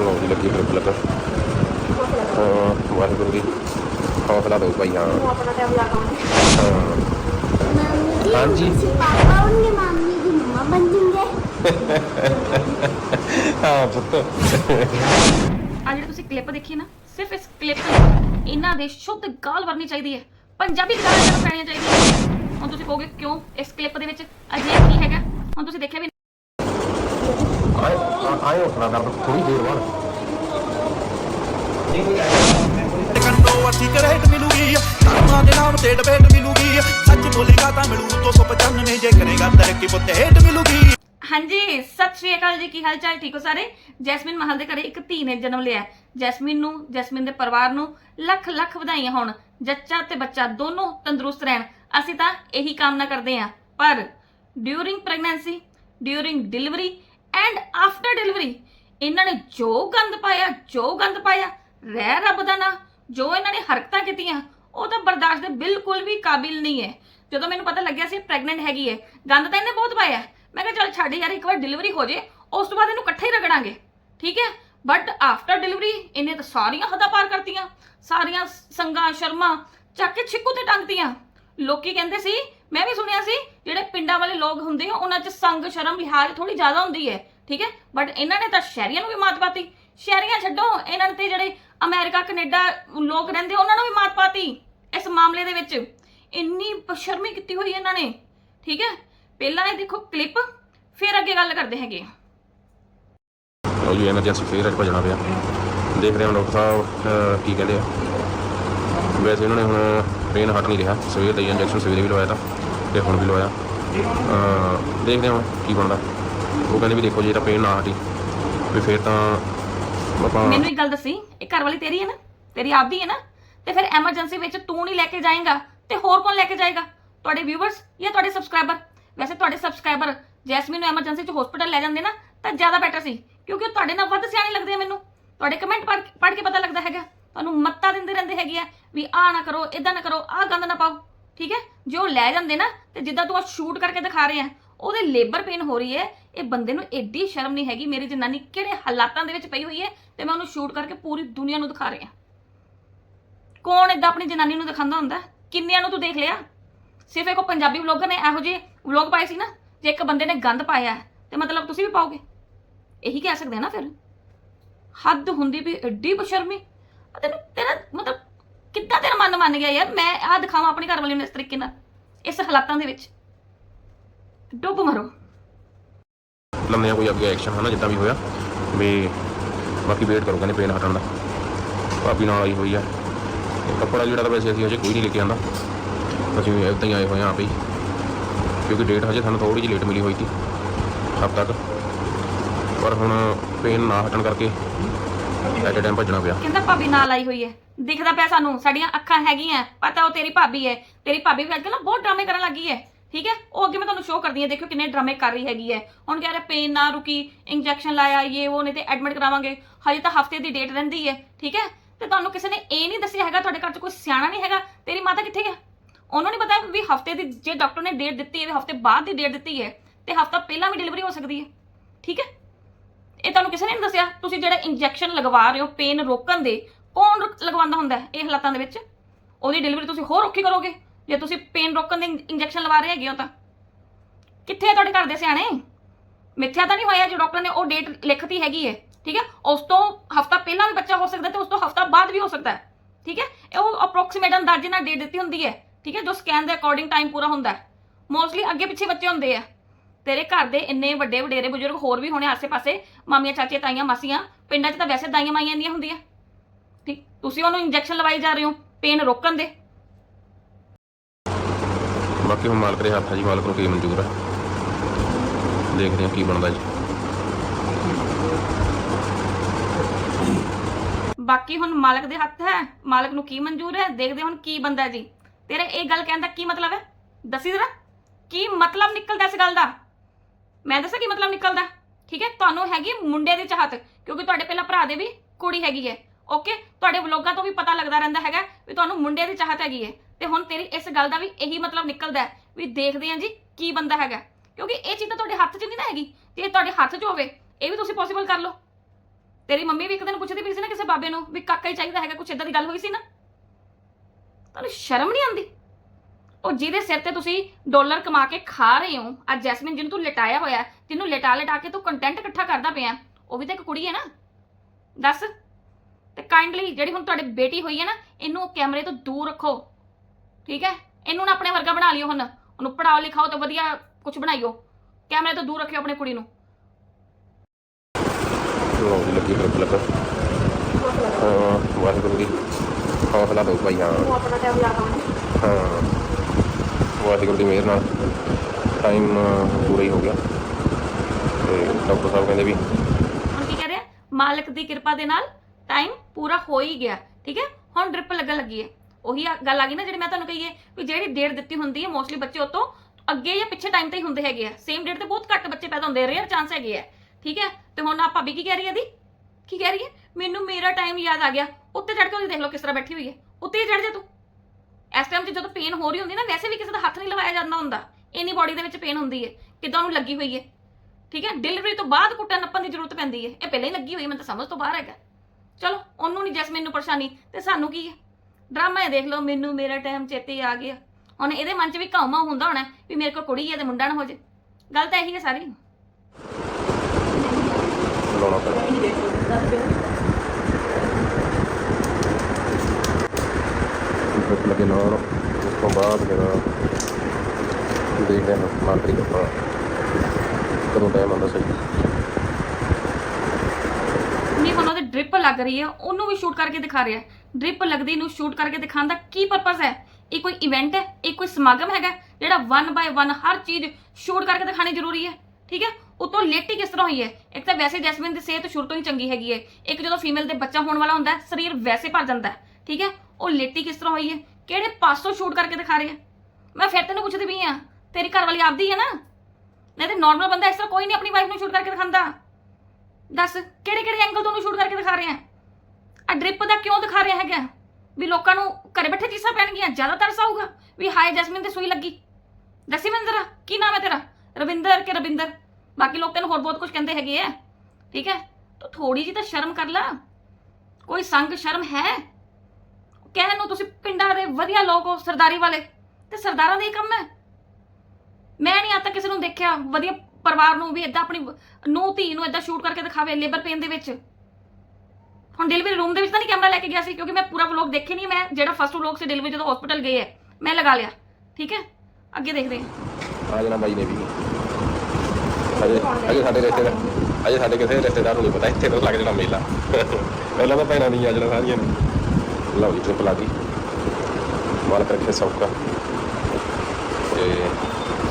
ਲੋ ਜੀ ਲੱਗੀ ਫਿਰ ਲੱਗਾ ਹਾਂ ਵਾਹਿਗੁਰੂ ਜੀ ਹੌਸਲਾ ਦਿਓ ਭਾਈ ਹਾਂ। ਆਪਣਾ ਟਾਈਮ ਹਾਂ। ਹਾਂਜੀ। ਪਾਪਾ ਉਹਨੇ ਮੰਮੀ ਦੀ ਮੰਮਾ ਬਣ ਜੂਗੇ ਹਾਂ ਪੁੱਤ। ਆ ਜਿਹੜੀ ਤੁਸੀਂ ਕਲਿੱਪ ਦੇਖੀ ਨਾ ਸਿਰਫ ਇਸ ਕਲਿੱਪ ਇਹਨਾਂ ਦੇ ਸ਼ੁੱਧ ਗਾਲ ਵਰਨੀ ਚਾਹੀਦੀ ਹੈ। ਪੰਜਾਬੀ ਗਾਲ ਇਹਨਾਂ ਪੈਣੀਆਂ ਚਾਹੀਦੀਆਂ ਹੁਣ ਤੁਸੀਂ ਕਹੋਗੇ ਕਿਉਂ? ਇਸ ਕਲਿੱਪ ਦੇ ਵਿੱਚ ਅਜੇ ਕੀ ਹੈਗਾ? ਹੁਣ ਤੁਸੀਂ ਦੇਖਿਆ ਵੀ ਆਏ ਆਏ ਉਠਣਾ ਕਰ ਥੋੜੀ ਦੇਰ ਬਾਅਦ ਕੰਡੋ ਅਰਥੀ ਕਰੇਟ ਮਿਲੂਗੀ ਧਰਮਾਂ ਦੇ ਨਾਮ ਤੇ ਡਬੇਟ ਮਿਲੂਗੀ ਸੱਚ ਬੋਲੇਗਾ ਤਾਂ ਮਿਲੂ 295 ਜੇ ਕਰੇਗਾ ਤਰੱਕੀ ਪੁੱਤ ਹੇਟ ਮਿਲੂਗੀ ਹਾਂਜੀ, ਸਤਿ ਸ਼੍ਰੀ ਅਕਾਲ ਜੀ, ਕੀ ਹਾਲ ਚਾਲ ਠੀਕ ਹੋ ਸਾਰੇ? ਜੈਸਮਿਨ ਮਹਲ ਦੇ ਘਰੇ ਇੱਕ ਧੀ ਨੇ ਜਨਮ ਲਿਆ ਜੈਸਮਿਨ ਨੂੰ, ਜੈਸਮਿਨ ਦੇ ਪਰਿਵਾਰ ਨੂੰ ਲੱਖ ਲੱਖ ਵਧਾਈਆਂ ਹੋਣ। ਜੱਚਾ ਤੇ ਬੱਚਾ ਦੋਨੋਂ ਤੰਦਰੁਸਤ ਰਹਿਣ। ਅਸੀਂ ਤਾਂ ਇਹੀ ਕਾਮਨਾ ਕਰਦੇ ਹਾਂ। ਪਰ during pregnancy during delivery and after delivery ਇਹਨਾਂ ਨੇ ਜੋ ਗੰਦ ਪਾਇਆ, ਜੋ ਗੰਦ ਪਾਇਆ, ਰਹਿ ਰੱਬ ਦਾ ਨਾ, ਜੋ ਇਹਨਾਂ ਨੇ ਹਰਕਤਾਂ ਕੀਤੀਆਂ, ਉਹ ਤਾਂ ਬਰਦਾਸ਼ਤ ਦੇ ਬਿਲਕੁਲ ਵੀ ਕਾਬਿਲ ਨਹੀਂ ਹੈ। ਜਦੋਂ ਮੈਨੂੰ ਪਤਾ ਲੱਗਿਆ ਸੀ ਪ੍ਰੈਗਨੈਂਟ ਹੈਗੀ ਹੈ, ਗੰਦ ਤਾਂ ਇਹਨੇ ਬਹੁਤ ਪਾਇਆ ਮੈਂ ਕਿਹਾ ਚੱਲ ਛੱਡ ਯਾਰ, ਇੱਕ ਵਾਰ ਡਿਲੀਵਰੀ ਹੋ ਜੇ, ਉਸ ਤੋਂ ਬਾਅਦ ਇਹਨੂੰ ਇਕੱਠੇ ਹੀ ਰਗੜਾਂਗੇ। ਠੀਕ ਹੈ? ਬਟ ਆਫਟਰ ਡਿਲੀਵਰੀ ਇਹਨੇ ਤਾਂ ਸਾਰੀਆਂ ਹੱਦਾਂ ਪਾਰ ਕਰਤੀਆਂ, ਸਾਰੀਆਂ ਸੰਗਾ, ਸ਼ਰਮਾ ਚੱਕ ਕੇ ਛਿੱਕੂ ਤੇ ਟੰਗਤੀਆਂ ਲੋਕੀ ਕਹਿੰਦੇ ਸੀ ਮੈਂ ਵੀ ਸੁਣਿਆ ਸੀ, ਜਿਹੜੇ ਪਿੰਡਾਂ ਵਾਲੇ ਲੋਕ ਹੁੰਦੇ ਆ, ਉਹਨਾਂ 'ਚ ਸੰਗ, ਸ਼ਰਮ ਲਿਹਾਜ਼ ਥੋੜੀ ਜ਼ਿਆਦਾ ਹੁੰਦੀ ਹੈ, ਠੀਕ ਹੈ? ਬਟ ਇਹਨਾਂ ਨੇ ਤਾਂ ਸ਼ਹਿਰੀਆਂ ਨੂੰ ਵੀ ਮਾਤ ਪਾਤੀ। ਸ਼ਹਿਰੀਆਂ ਛੱਡੋ, ਇਹਨਾਂ ਤੇ ਜਿਹੜੇ ਅਮਰੀਕਾ, ਕੈਨੇਡਾ ਲੋਕ ਰਹਿੰਦੇ, ਉਹਨਾਂ ਨੂੰ ਵੀ ਮਾਤ ਪਾਤੀ ਇਸ ਮਾਮਲੇ ਦੇ ਵਿੱਚ। ਇੰਨੀ ਬਸ਼ਰਮੀ ਕੀਤੀ ਹੋਈ ਇਹਨਾਂ ਨੇ, ਠੀਕ ਹੈ? ਪਹਿਲਾਂ ਇਹ ਦੇਖੋ ਕਲਿੱਪ ਫਿਰ ਅੱਗੇ ਗੱਲ ਕਰਦੇ ਹੈਗੇ ਲਓ ਜੀ ਐਮਰਜੈਂਸੀ ਫੇਰ ਅੱਜ ਭਜਣਾ ਪਿਆ। ਦੇਖਦੇ ਹਾਂ ਡਾਕਟਰ ਸਾਹਿਬ ਕੀ ਕਹਿੰਦੇ ਆ। ਵੈਸੇ ਉਹਨਾਂ ਨੇ ਹੁਣ ਪੇਨ ਹਟ ਨਹੀਂ ਰਿਹਾ, ਸਵੇਰ ਦਾ ਇੰਜੈਕਸ਼ਨ ਸਵੇਰੇ ਵੀ ਲਵਾਇਆ ਤਾਂ। ਤੇ ਹੁਣ ਵੀ ਲਵਾਇਆ। ਦੇਖਦੇ ਹਾਂ ਕੀ ਬਣਦਾ। ਉਹ ਕਹਿੰਦੇ ਵੀ ਦੇਖੋ ਜੇ ਤਾਂ ਪੇਨ ਨਾ ਹਟੀ, ਵੀ ਫੇਰ ਤਾਂ ਆਪਾਂ ਮੈਨੂੰ ਇੱਕ ਗੱਲ ਦੱਸੀ, ਇਹ ਘਰ ਵਾਲੀ ਤੇਰੀ ਹੈ ਨਾ? ਤੇਰੀ ਆਪਦੀ ਹੈ ਨਾ? ਤੇ ਫਿਰ ਐਮਰਜੈਂਸੀ ਵਿੱਚ ਤੂੰ ਨਹੀਂ ਲੈ ਕੇ ਜਾਏਗਾ, ਤੇ ਹੋਰ ਕੌਣ ਲੈ ਕੇ ਜਾਏਗਾ? ਤੁਹਾਡੇ ਵਿਊਵਰਸ ਜਾਂ ਤੁਹਾਡੇ ਸਬਸਕ੍ਰਾਈਬਰ ਵੈਸੇ ਤੁਹਾਡੇ ਸਬਸਕ੍ਰਾਈਬਰ ਜੈਸਮੀਨ ਨੂੰ ਐਮਰਜੈਂਸੀ 'ਚ ਹਸਪੀਟਲ ਲੈ ਜਾਂਦੇ ਨਾ, ਤਾਂ ਜ਼ਿਆਦਾ ਬੈਟਰ ਸੀ, ਕਿਉਂਕਿ ਉਹ ਤੁਹਾਡੇ ਨਾਲ ਵੱਧ ਸਿਆਣੇ ਲੱਗਦੇ ਆ ਮੈਨੂੰ। ਤੁਹਾਡੇ ਕਮੈਂਟ ਪੜ੍ਹ ਕੇ ਪਤਾ ਲੱਗਦਾ ਹੈਗਾ। ਤੁਹਾਨੂੰ ਮੱਤਾ ਦਿੰਦੇ ਰਹਿੰਦੇ ਹੈਗੇ ਆ, ਵੀ ਆਹ ਨਾ ਕਰੋ ਇਦਾਂ ਨਾ ਕਰੋ, ਆਹ ਗੰਦ ਨਾ ਪਾਓ। ਠੀਕ ਹੈ? ਜੇ ਉਹ ਲੈ ਜਾਂਦੇ ਨਾ ਤੇ ਜਿੱਦਾਂ ਤੂੰ ਆ ਸ਼ੂਟ ਕਰਕੇ ਦਿਖਾ ਰਹੇ ਆ ਉਹਦੇ ਲੇਬਰ ਪੇਨ ਹੋ ਰਹੀ ਹੈ। ਇਹ ਬੰਦੇ ਨੂੰ ਐਡੀ ਸ਼ਰਮ ਨਹੀਂ ਹੈਗੀ ਮੇਰੀ ਜਨਾਨੀ ਕਿਹੜੇ ਹਾਲਾਤਾਂ ਦੇ ਵਿੱਚ ਪਈ ਹੋਈ ਹੈ ਤੇ ਮੈਂ ਉਹਨੂੰ ਸ਼ੂਟ ਕਰਕੇ ਪੂਰੀ ਦੁਨੀਆ ਨੂੰ ਦਿਖਾ ਰਹੀ ਹਾਂ। ਕੌਣ ਏਦਾਂ ਆਪਣੀ ਜਨਾਨੀ ਨੂੰ ਦਿਖਾਉਂਦਾ ਹੁੰਦਾ? ਕਿੰਨਿਆਂ ਨੂੰ ਤੂੰ ਦੇਖ ਲਿਆ? ਸਿਰਫ ਇੱਕ ਪੰਜਾਬੀ ਵਲੌਗਰ ਨੇ ਇਹੋ ਜਿਹੇ ਵਲੌਗ ਪਾਏ ਸੀ ਨਾ ਜੇ ਇੱਕ ਬੰਦੇ ਨੇ ਗੰਦ ਪਾਇਆ ਹੈ, ਤੇ ਮਤਲਬ ਤੁਸੀਂ ਵੀ ਪਾਓਗੇ? ਇਹੀ ਕਹਿ ਸਕਦੇ ਆ ਨਾ ਫਿਰ। ਹੱਦ ਹੁੰਦੀ ਵੀ ਐਡੀ ਬਸ਼ਰਮੀ। ਤੈਨੂੰ ਤੇਰਾ ਮਤਲਬ ਕਿੱਦਾਂ ਤੇਰਾ ਮਨ ਮੰਨ ਗਿਆ ਯਾਰ? ਮੈਂ ਆਹ ਦਿਖਾਵਾਂ ਆਪਣੀ ਘਰ ਵਾਲੀ ਨੂੰ ਇਸ ਤਰੀਕੇ ਨਾਲ, ਇਸ ਹਾਲਾਤਾਂ ਦੇ ਵਿੱਚ। ਡੁੱਬ ਮਰੋ। ਲੰਮਿਆਂ ਕੋਈ ਅੱਗੇ ਐਕਸ਼ਨ ਹਨਾ, ਜਿੱਦਾਂ ਵੀ ਹੋਇਆ, ਵੀ ਬਾਕੀ ਵੇਟ ਕਰੋ, ਕਹਿੰਦੇ ਪੇਨ ਹਟਣ ਦਾ। ਭਾਬੀ ਨਾਲ ਆਈ ਹੋਈ ਆ। ਤੇ ਕੱਪੜਾ ਜਿਹੜਾ ਤਾਂ ਵੈਸੇ ਅਸੀਂ ਹਜੇ ਕੋਈ ਨਹੀਂ ਲੈ ਕੇ ਆਂਦਾ। ਅਸੀਂ ਇੱਦਾਂ ਹੀ ਆਏ ਹੋਏ ਹਾਂ ਆਪੇ ਹੀ। ਕਿਉਂਕਿ ਡੇਟ ਹਜੇ ਸਾਨੂੰ ਥੋੜੀ ਜਿਹੀ ਲੇਟ ਮਿਲੀ ਹੋਈ ਸੀ, ਹਫ਼ਤਾ ਤੱਕ ਪਰ ਹੁਣ ਪੇਨ ਨਾ ਹਟਣ ਕਰਕੇ ਐਟ ਟਾਈਮ ਭੱਜਣਾ ਪਿਆ। ਕਹਿੰਦਾ ਭਾਬੀ ਨਾਲ ਆਈ ਹੋਈ ਹੈ ਦਿਖਦਾ ਪਿਆ ਸਾਨੂੰ, ਸਾਡੀਆਂ ਅੱਖਾਂ ਹੈਗੀਆਂ ਪਤਾ ਉਹ ਤੇਰੀ ਭਾਬੀ ਹੈ ਤੇਰੀ ਭਾਬੀ ਵੀ ਅੱਜਕੱਲ ਬਹੁਤ ਡਰਾਮੇ ਕਰਨ ਲੱਗੀ ਹੈ ਠੀਕ ਹੈ ਉਹ ਅੱਗੇ ਮੈਂ ਤੁਹਾਨੂੰ ਸ਼ੋਅ ਕਰਦੀ ਹਾਂ ਦੇਖਿਓ ਕਿੰਨੇ ਡਰਾਮੇ ਕਰ ਰਹੀ ਹੈਗੀ ਹੈ ਹੁਣ ਕਹਿ ਰਿਹਾ ਪੇਨ ਨਾ ਰੁਕੀ ਇੰਜੈਕਸ਼ਨ ਲਾਇਆ ਇਹ ਉਹ ਨੇ ਤੇ ਐਡਮਿਟ ਕਰਾਵਾਂਗੇ। ਹਜੇ ਤਾਂ ਹਫ਼ਤੇ ਦੀ ਡੇਟ ਰਹਿੰਦੀ ਹੈ ਠੀਕ ਹੈ ਤੇ ਤੁਹਾਨੂੰ ਕਿਸੇ ਨੇ ਇਹ ਨਹੀਂ ਦੱਸਿਆ ਹੈਗਾ, ਤੁਹਾਡੇ ਘਰ 'ਚ ਕੋਈ ਸਿਆਣਾ ਨਹੀਂ ਹੈਗਾ। ਤੇਰੀ ਮਾਤਾ ਕਿੱਥੇ ਹੈ ਉਹਨੂੰ ਨਹੀਂ ਪਤਾ ਵੀ ਹਫ਼ਤੇ ਦੀ, ਜੇ ਡਾਕਟਰ ਨੇ ਡੇਟ ਦਿੱਤੀ ਹੈ ਵੀ ਹਫ਼ਤੇ ਬਾਅਦ ਦੀ ਡੇਟ ਦਿੱਤੀ ਹੈ ਤੇ ਹਫਤਾ ਪਹਿਲਾਂ ਵੀ ਡਿਲੀਵਰੀ ਹੋ ਸਕਦੀ ਹੈ ਠੀਕ ਹੈ ਇਹ ਤੁਹਾਨੂੰ ਕਿਸੇ ਨੇ ਨਹੀਂ ਦੱਸਿਆ? ਤੁਸੀਂ ਜਿਹੜਾ ਇੰਜੈਕਸ਼ਨ ਲਗਵਾ ਰਹੇ ਹੋ ਪੇਨ ਰੋਕਣ ਦੇ, ਕੌਣ ਰੁਕ- ਲਗਵਾਉਂਦਾ ਹੁੰਦਾ ਹੈ ਇਹ ਹਾਲਾਤਾਂ ਦੇ ਵਿੱਚ? ਉਹਦੀ ਡਿਲੀਵਰੀ ਤੁਸੀਂ ਹੋਰ ਔਖੀ ਕਰੋਗੇ? ਜੇ ਤੁਸੀਂ ਪੇਨ ਰੋਕਣ ਦੇ ਇੰਜੈਕਸ਼ਨ ਲਵਾ ਰਹੇ ਹੈਗੇ ਹੋ ਤਾਂ। ਕਿੱਥੇ ਆ ਤੁਹਾਡੇ ਘਰ ਦੇ ਸਿਆਣੇ? ਮਿੱਥਿਆ ਤਾਂ ਨਹੀਂ ਹੋਇਆ ਜੋ ਡਾਕਟਰ ਨੇ ਉਹ ਡੇਟ ਲਿਖਤੀ ਹੈਗੀ ਹੈ, ਠੀਕ ਹੈ? ਉਸ ਤੋਂ ਹਫਤਾ ਪਹਿਲਾਂ ਵੀ ਬੱਚਾ ਹੋ ਸਕਦਾ ਤੇ ਉਸ ਤੋਂ ਹਫਤਾ ਬਾਅਦ ਵੀ ਹੋ ਸਕਦਾ ਹੈ, ਠੀਕ ਹੈ? ਇਹ ਉਹ ਅਪਰੋਕਸੀਮੇਟ ਅੰਦਾਜ਼ੇ ਨਾਲ ਡੇਟ ਦਿੱਤੀ ਹੁੰਦੀ ਹੈ, ਠੀਕ ਹੈ? ਜੋ ਸਕੈਨ ਦੇ ਅਕੋਰਡਿੰਗ ਟਾਈਮ ਪੂਰਾ ਹੁੰਦਾ ਹੈ। ਮੋਸਟਲੀ ਅੱਗੇ ਪਿੱਛੇ ਬੱਚੇ ਹੁੰਦੇ ਆ। ਤੇਰੇ ਘਰ ਦੇ ਇੰਨੇ ਵੱਡੇ ਵਡੇਰੇ ਬਜ਼ੁਰਗ ਹੋਰ ਵੀ ਹੋਣੇ ਆਸੇ-ਪਾਸੇ ਮਾਮੀਆਂ ਚਾਚੀਆਂ ਤਾਈਆਂ ਮਾਸੀਆਂ ਪਿੰਡਾਂ 'ਚ ਤਾਂ ਵੈਸੇ ਦਾਈਆਂ ਮਾਈਆਂ ਇੰਨੀਆਂ ਹੁੰਦੀਆਂ। ਠੀਕ? ਤੁਸੀਂ ਉਹਨੂੰ ਇੰਜੈਕਸ਼ਨ ਲਵਾਈ ਜਾ ਰਹੇ ਹੋ ਪੇਨ ਰੋਕਣ ਦੇ। ਬਾਕੀ ਹੁਣ ਮਾਲਕ ਦੇ ਹੱਥ ਜੀ ਮਾਲਕ ਨੂੰ ਕੀ ਮਨਜ਼ੂਰ ਹੈ ਦੇਖਦੇ ਹਾਂ ਕੀ ਬਣਦਾ ਜੀ। ਬਾਕੀ ਹੁਣ ਮਾਲਕ ਦੇ ਹੱਥ ਹੈ ਮਾਲਕ ਨੂੰ ਕੀ ਮਨਜ਼ੂਰ ਹੈ? ਦੇਖਦੇ ਹੁਣ ਕੀ ਬੰਦਾ ਜੀ। ਤੇਰਾ ਇਹ ਗੱਲ ਕਹਿਣ ਦਾ ਕੀ ਮਤਲਬ ਹੈ? ਦੱਸੀ ਜ਼ਰਾ ਕੀ ਮਤਲਬ ਨਿਕਲਦਾ ਇਸ ਗੱਲ ਦਾ? ਮੈਂ ਦੱਸਾਂ ਕੀ ਮਤਲਬ ਨਿਕਲਦਾ? ਠੀਕ ਹੈ? ਤੁਹਾਨੂੰ ਹੈਗੀ ਮੁੰਡੇ ਦੀ ਚਾਹਤ, ਕਿਉਂਕਿ ਤੁਹਾਡੇ ਪਹਿਲਾਂ ਭਰਾ ਦੇ ਵੀ ਕੁੜੀ ਹੈਗੀ ਹੈ। ਓਕੇ ਤੁਹਾਡੇ ਵਲੋਗਾਂ ਤੋਂ ਵੀ ਪਤਾ ਲੱਗਦਾ ਰਹਿੰਦਾ ਹੈਗਾ ਵੀ ਤੁਹਾਨੂੰ ਮੁੰਡੇ ਦੀ ਚਾਹਤ ਹੈਗੀ ਹੈ। ਤੇ ਹੁਣ ਤੇਰੀ ਇਸ ਗੱਲ ਦਾ ਵੀ ਇਹੀ ਮਤਲਬ ਨਿਕਲਦਾ ਵੀ ਦੇਖਦੇ ਹਾਂ ਜੀ ਕੀ ਬੰਦਾ ਹੈਗਾ। ਕਿਉਂਕਿ ਇਹ ਚੀਜ਼ ਤਾਂ ਤੁਹਾਡੇ ਹੱਥ 'ਚ ਨਹੀਂ ਨਾ ਹੈਗੀ। ਜੇ ਤੁਹਾਡੇ ਹੱਥ 'ਚ ਹੋਵੇ, ਇਹ ਵੀ ਤੁਸੀਂ ਪੋਸੀਬਲ ਕਰ ਲਓ। ਤੇਰੀ ਮੰਮੀ ਵੀ ਇੱਕ ਦਿਨ ਪੁੱਛਦੀ ਪਈ ਸੀ ਨਾ ਕਿਸੇ ਬਾਬੇ ਨੂੰ ਵੀ ਕਾਕਾ ਹੀ ਚਾਹੀਦਾ ਹੈਗਾ, ਕੁਛ ਇਦਾਂ ਦੀ ਗੱਲ ਹੋਈ ਸੀ ਨਾ? ਤੁਹਾਨੂੰ ਸ਼ਰਮ ਨਹੀਂ ਆਉਂਦੀ? ਉਹ ਜਿਹਦੇ ਸਿਰ ਤੇ ਤੁਸੀਂ ਡਾਲਰ ਕਮਾ ਕੇ ਖਾ ਰਹੇ ਹੋ ਅੱਜ ਜੈਸਮਿਨ ਜਿਹਨੂੰ ਤੂੰ ਲਟਾਇਆ ਹੋਇਆ ਜਿਹਨੂੰ ਲਟਾ ਲਟਾ ਕੇ ਤੂੰ ਕੰਟੈਂਟ ਇਕੱਠਾ ਕਰਦਾ ਪਿਆ ਉਹ ਵੀ ਤਾਂ ਇੱਕ ਕੁੜੀ ਹੈ ਨਾ। ਦੱਸ ਤੇ ਕਾਈਂਡਲੀ ਜਿਹੜੀ ਹੁਣ ਤੁਹਾਡੀ ਬੇਟੀ ਹੋਈ ਹੈ ਨਾ ਇਹਨੂੰ ਕੈਮਰੇ ਤੋਂ ਦੂਰ ਰੱਖੋ ਠੀਕ ਹੈ? ਇਹਨੂੰ ਨਾ ਆਪਣੇ ਵਰਗਾ ਬਣਾ ਲਿਓ ਹੁਣ ਉਹਨੂੰ ਪੜਾਓ ਲਿਖਾਓ ਤੇ ਵਧੀਆ ਕੁਝ ਬਣਾਈਓ ਕੈਮਰੇ ਤੋਂ ਦੂਰ ਰੱਖਿਓ ਆਪਣੀ ਕੁੜੀ ਨੂੰ। ਲੱਗੀ ਫਿਰ ਲੱਗਾ ਹਾਂ ਵਾਹਿਗੁਰੂ ਹੌਸਲਾ ਦਿਓ ਭਾਈ ਹਾਂ। ਆਪਣਾ ਟਾਈਮ ਲਾ ਹਾਂ। ਵਾਹਿਗੁਰੂ ਦੀ ਮਿਹਰ ਨਾਲ ਟਾਈਮ ਪੂਰਾ ਹੀ ਹੋ ਗਿਆ। ਤੇ ਡਾਕਟਰ ਸਾਹਿਬ ਕਹਿੰਦੇ ਵੀ ਹੁਣ ਕੀ ਕਹਿ ਮਾਲਕ ਦੀ ਕਿਰਪਾ ਦੇ ਨਾਲ ਟਾਈਮ ਪੂਰਾ ਹੋ ਹੀ ਗਿਆ, ਠੀਕ ਹੈ? ਹੁਣ ਡ੍ਰਿਪ ਲੱਗਣ ਲੱਗੀ ਹੈ। ਉਹੀ ਗੱਲ ਆ ਗਈ ਨਾ ਜਿਹੜੀ ਮੈਂ ਤੁਹਾਨੂੰ ਕਹੀ ਵੀ ਜਿਹੜੀ ਡੇਟ ਦਿੱਤੀ ਹੁੰਦੀ ਹੈ ਮੋਸਟਲੀ ਬੱਚੇ ਉਹ ਅੱਗੇ ਜਾਂ ਪਿੱਛੇ ਟਾਈਮ ਤੇ ਹੀ ਹੁੰਦੇ ਹੈਗੇ ਆ। ਸੇਮ ਡੇਟ ਤੇ ਬਹੁਤ ਘੱਟ ਬੱਚੇ ਪੈਦਾ ਹੁੰਦੇ ਰੇਅਰ ਚਾਂਸ ਹੈਗੇ ਆ, ਠੀਕ ਹੈ? ਤੇ ਹੁਣ ਆਪਾਂ ਵੀ ਕੀ ਕਹਿ ਰਹੀ ਹੈ ਦੀ ਕੀ ਕਹਿ ਰਹੀ ਹੈ ਮੈਨੂੰ ਮੇਰਾ ਟਾਈਮ ਯਾਦ ਆ ਗਿਆ। ਉੱਤੇ ਚੜ ਕੇ ਉਹਦੀ ਦੇਖ ਲਓ ਕਿਸ ਤਰ੍ਹਾਂ ਬੈਠੀ ਹੋਈ ਹੈ। ਉੱਤੇ ਹੀ ਚੜ ਜਾ ਤੂੰ। ਇਸ ਟਾਈਮ 'ਚ ਜਦੋਂ ਪੇਨ ਹੋ ਰਹੀ ਹੁੰਦੀ ਨਾ ਵੈਸੇ ਵੀ ਕਿਸੇ ਦਾ ਹੱਥ ਨਹੀਂ ਲਵਾਇਆ ਜਾਂਦਾ ਹੁੰਦਾ। ਇੰਨੀ ਬਾਡੀ ਦੇ ਵਿੱਚ ਪੇਨ ਹੁੰਦੀ ਹੈ ਕਿਦਾਂ ਉਹਨੂੰ ਲੱਗੀ ਹੋਈ ਹੈ ਠੀਕ ਹੈ ਡਿਲੀਵਰੀ ਤੋਂ ਬਾਅਦ ਕੁੱਟਾ ਨੱਪਣ ਦੀ ਜ਼ਰੂਰਤ ਪੈਂਦੀ ਹੈ ਇਹ ਪਹਿਲਾਂ ਹੀ ਲੱਗੀ ਹੋਈ ਹੈ ਮੈਨੂੰ ਤਾਂ ਸਮਝ ਤੋਂ ਬਾਹਰ ਹੈਗਾ। ਚਲੋ ਉਹਨੂੰ ਨਹੀਂ ਜੈਸਮੀਨ ਨੂੰ ਪਰੇਸ਼ਾਨੀ ਤੇ ਸਾਨੂੰ ਕੀ ਹੈ ਡਰਾਮਾ ਇਹ ਦੇਖ ਲਓ ਮੈਨੂੰ ਮੇਰਾ ਟਾਈਮ ਚੇਤੇ ਆ ਗਿਆ। ਹੁਣ ਇਹਦੇ ਮਨ 'ਚ ਵੀ ਘਾਉਮਾ ਹੁੰਦਾ ਹੋਣਾ ਵੀ ਮੇਰੇ ਕੋਲ ਕੁੜੀ ਹੈ ਤੇ ਮੁੰਡਾ ਨਾ ਹੋ ਜੇ। ਗੱਲ ਤਾਂ ਇਹੀ ਹੈ ਸਾਰੀ। ਲਾਉਣਾ ਪੈਣਾ ਡ੍ਰਿਪ ਲੱਗੇ ਨਾਲ ਉਸ ਤੋਂ ਬਾਅਦ ਫਿਰ ਦੇਖਦੇ ਹਾਂ ਮਾਰਕੀਟ ਆਪਾਂ ਕਦੋਂ ਟਾਈਮ ਆਉਂਦਾ ਸਹੀ। ਨਹੀਂ, ਹੁਣ ਉਹਦੇ ਡ੍ਰਿਪ ਲੱਗ ਰਹੀ ਹੈ ਉਹਨੂੰ ਵੀ ਸ਼ੂਟ ਕਰਕੇ ਦਿਖਾ ਰਿਹਾ। ਡ੍ਰਿਪ ਲੱਗਦੀ ਨੂੰ ਸ਼ੂਟ ਕਰਕੇ ਦਿਖਾਉਣ ਦਾ ਕੀ ਪਰਪਸ ਹੈ? ਇਹ ਕੋਈ ਇਵੈਂਟ ਹੈ? ਇਹ ਕੋਈ ਸਮਾਗਮ ਹੈਗਾ? ਜਿਹੜਾ ਵਨ ਬਾਏ ਵਨ ਹਰ ਚੀਜ਼ ਸ਼ੂਟ ਕਰਕੇ ਦਿਖਾਣੀ ਜ਼ਰੂਰੀ ਹੈ। ਠੀਕ ਹੈ? ਉਤੋਂ ਲੇਟੀ ਕਿਸ ਤਰ੍ਹਾਂ ਹੋਈ ਹੈ? ਇੱਕ ਤਾਂ ਵੈਸੇ ਜੈਸਮਿਨ ਦੀ ਸਿਹਤ ਸ਼ੁਰੂ ਤੋਂ ਹੀ ਚੰਗੀ ਹੈਗੀ ਹੈ। ਇੱਕ ਜਦੋਂ ਫੀਮੇਲ ਦੇ ਬੱਚਾ ਹੋਣ ਵਾਲਾ ਹੁੰਦਾ ਸਰੀਰ ਵੈਸੇ ਭਰ ਜਾਂਦਾ ਹੈ। ਠੀਕ ਹੈ? ਉਹ ਲੇਟੀ ਕਿਸ ਤਰ੍ਹਾਂ ਹੋਈ ਹੈ? ਕਿਹੜੇ ਪਾਸੋਂ ਸ਼ੂਟ ਕਰਕੇ ਦਿਖਾ ਰਹੇ ਆ ਮੈਂ ਫਿਰ ਤੈਨੂੰ ਪੁੱਛਦੀ ਵੀ ਆ ਤੇਰੀ ਘਰ ਵਾਲੀ ਆਪਦੀ ਹੈ ਨਾ? ਨਹੀਂ ਤੇ ਨਾਰਮਲ ਬੰਦਾ, ਇਸ ਤਰ੍ਹਾਂ ਕੋਈ ਨਹੀਂ ਆਪਣੀ ਵਾਈਫ ਨੂੰ ਸ਼ੂਟ ਕਰਕੇ ਦਿਖਾਉਂਦਾ। ਦੱਸ, ਕਿਹੜੇ ਕਿਹੜੇ ਐਂਗਲ ਤੋਂ ਉਹਨੂੰ ਸ਼ੂਟ ਕਰਕੇ ਦਿਖਾ ਰਹੇ ਆ ਆ ਡ੍ਰਿਪ ਦਾ ਕਿਉਂ ਦਿਖਾ ਰਿਹਾ ਹੈਗਾ? ਵੀ ਲੋਕਾਂ ਨੂੰ ਘਰੇ ਬੈਠੇ ਚੀਜ਼ਾਂ ਪੈਣਗੀਆਂ ਜ਼ਿਆਦਾ ਤਰਸ ਆਊਗਾ ਵੀ ਹਾਏ ਜੈਸਮਿਨ ਤੇ ਸੂਈ ਲੱਗੀ। ਦੱਸੀ ਮੈਨੂੰ ਜ਼ਰਾ, ਕੀ ਨਾਮ ਹੈ ਤੇਰਾ? ਰਵਿੰਦਰ ਕਿ ਰਵਿੰਦਰ? ਬਾਕੀ ਲੋਕ ਤੈਨੂੰ ਹੋਰ ਬਹੁਤ ਕੁਝ ਕਹਿੰਦੇ ਹੈਗੇ ਆ। ਠੀਕ ਹੈ? ਤੂੰ ਥੋੜੀ ਜੀ ਤਾਂ ਸ਼ਰਮ ਕਰ ਲੈ। ਕੋਈ ਸੰਗ ਸ਼ਰਮ ਹੈ? ਕਹਿਣ ਨੂੰ ਤੁਸੀਂ ਪਿੰਡਾਂ ਦੇ ਵਧੀਆ ਲੋਕ ਹੋ, ਸਰਦਾਰੀ ਵਾਲੇ। ਤੇ ਸਰਦਾਰਾਂ ਦਾ ਹੀ ਕੰਮ ਹੈ। ਮੈਂ ਨਹੀਂ ਅੱਜ ਤੱਕ ਕਿਸੇ ਨੂੰ ਦੇਖਿਆ ਵਧੀਆ ਪਰਿਵਾਰ ਨੂੰ ਵੀ ਇਦਾਂ ਆਪਣੀ ਨੂੰ ਧੀ ਨੂੰ ਇਦਾਂ ਸ਼ੂਟ ਕਰਕੇ ਦਿਖਾਵੇ ਲੇਬਰ ਪੇਨ ਦੇ ਵਿੱਚ। ਹੁਣ ਡਿਲੀਵਰੀ ਰੂਮ ਦੇ ਵਿੱਚ ਤਾਂ ਨਹੀਂ ਕੈਮਰਾ ਲੈ ਕੇ ਗਿਆ ਸੀ, ਕਿਉਂਕਿ ਮੈਂ ਪੂਰਾ ਵਲੌਗ ਦੇਖੇ ਨਹੀਂ ਮੈਂ। ਜਿਹੜਾ ਫਸਟ ਵਲੌਗ ਸੀ ਡਿਲੀਵਰੀ ਜਦੋਂ ਹਸਪੀਟਲ ਗਏ ਹੈ, ਮੈਂ ਲਗਾ ਲਿਆ। ਠੀਕ ਹੈ? ਅੱਗੇ ਦੇਖਦੇ ਹਾਂ। ਆ ਜਾਣਾ ਬਾਈ ਨੇ ਵੀ। ਅਜੇ ਅਜੇ ਸਾਡੇ ਰਿਸ਼ਤੇਦਾਰ ਅਜੇ ਸਾਡੇ ਕਿਸੇ ਰਿਸ਼ਤੇਦਾਰ ਨੂੰ ਨਹੀਂ ਪਤਾ, ਇੱਥੇ ਤਾਂ ਲੱਗ ਜਾਣਾ ਮੇਲਾ। ਪਹਿਲਾਂ ਤਾਂ ਭੈਣਾਂ ਨਹੀਂ ਆ ਜਾਣਾ ਸਾਰੀਆਂ ਨੇ ਲਓ ਜੀ ਟ੍ਰਿਪ ਲਾ ਗਈ ਮਾਲਕ ਰੱਖੇ ਸੌਕਾ ਤੇ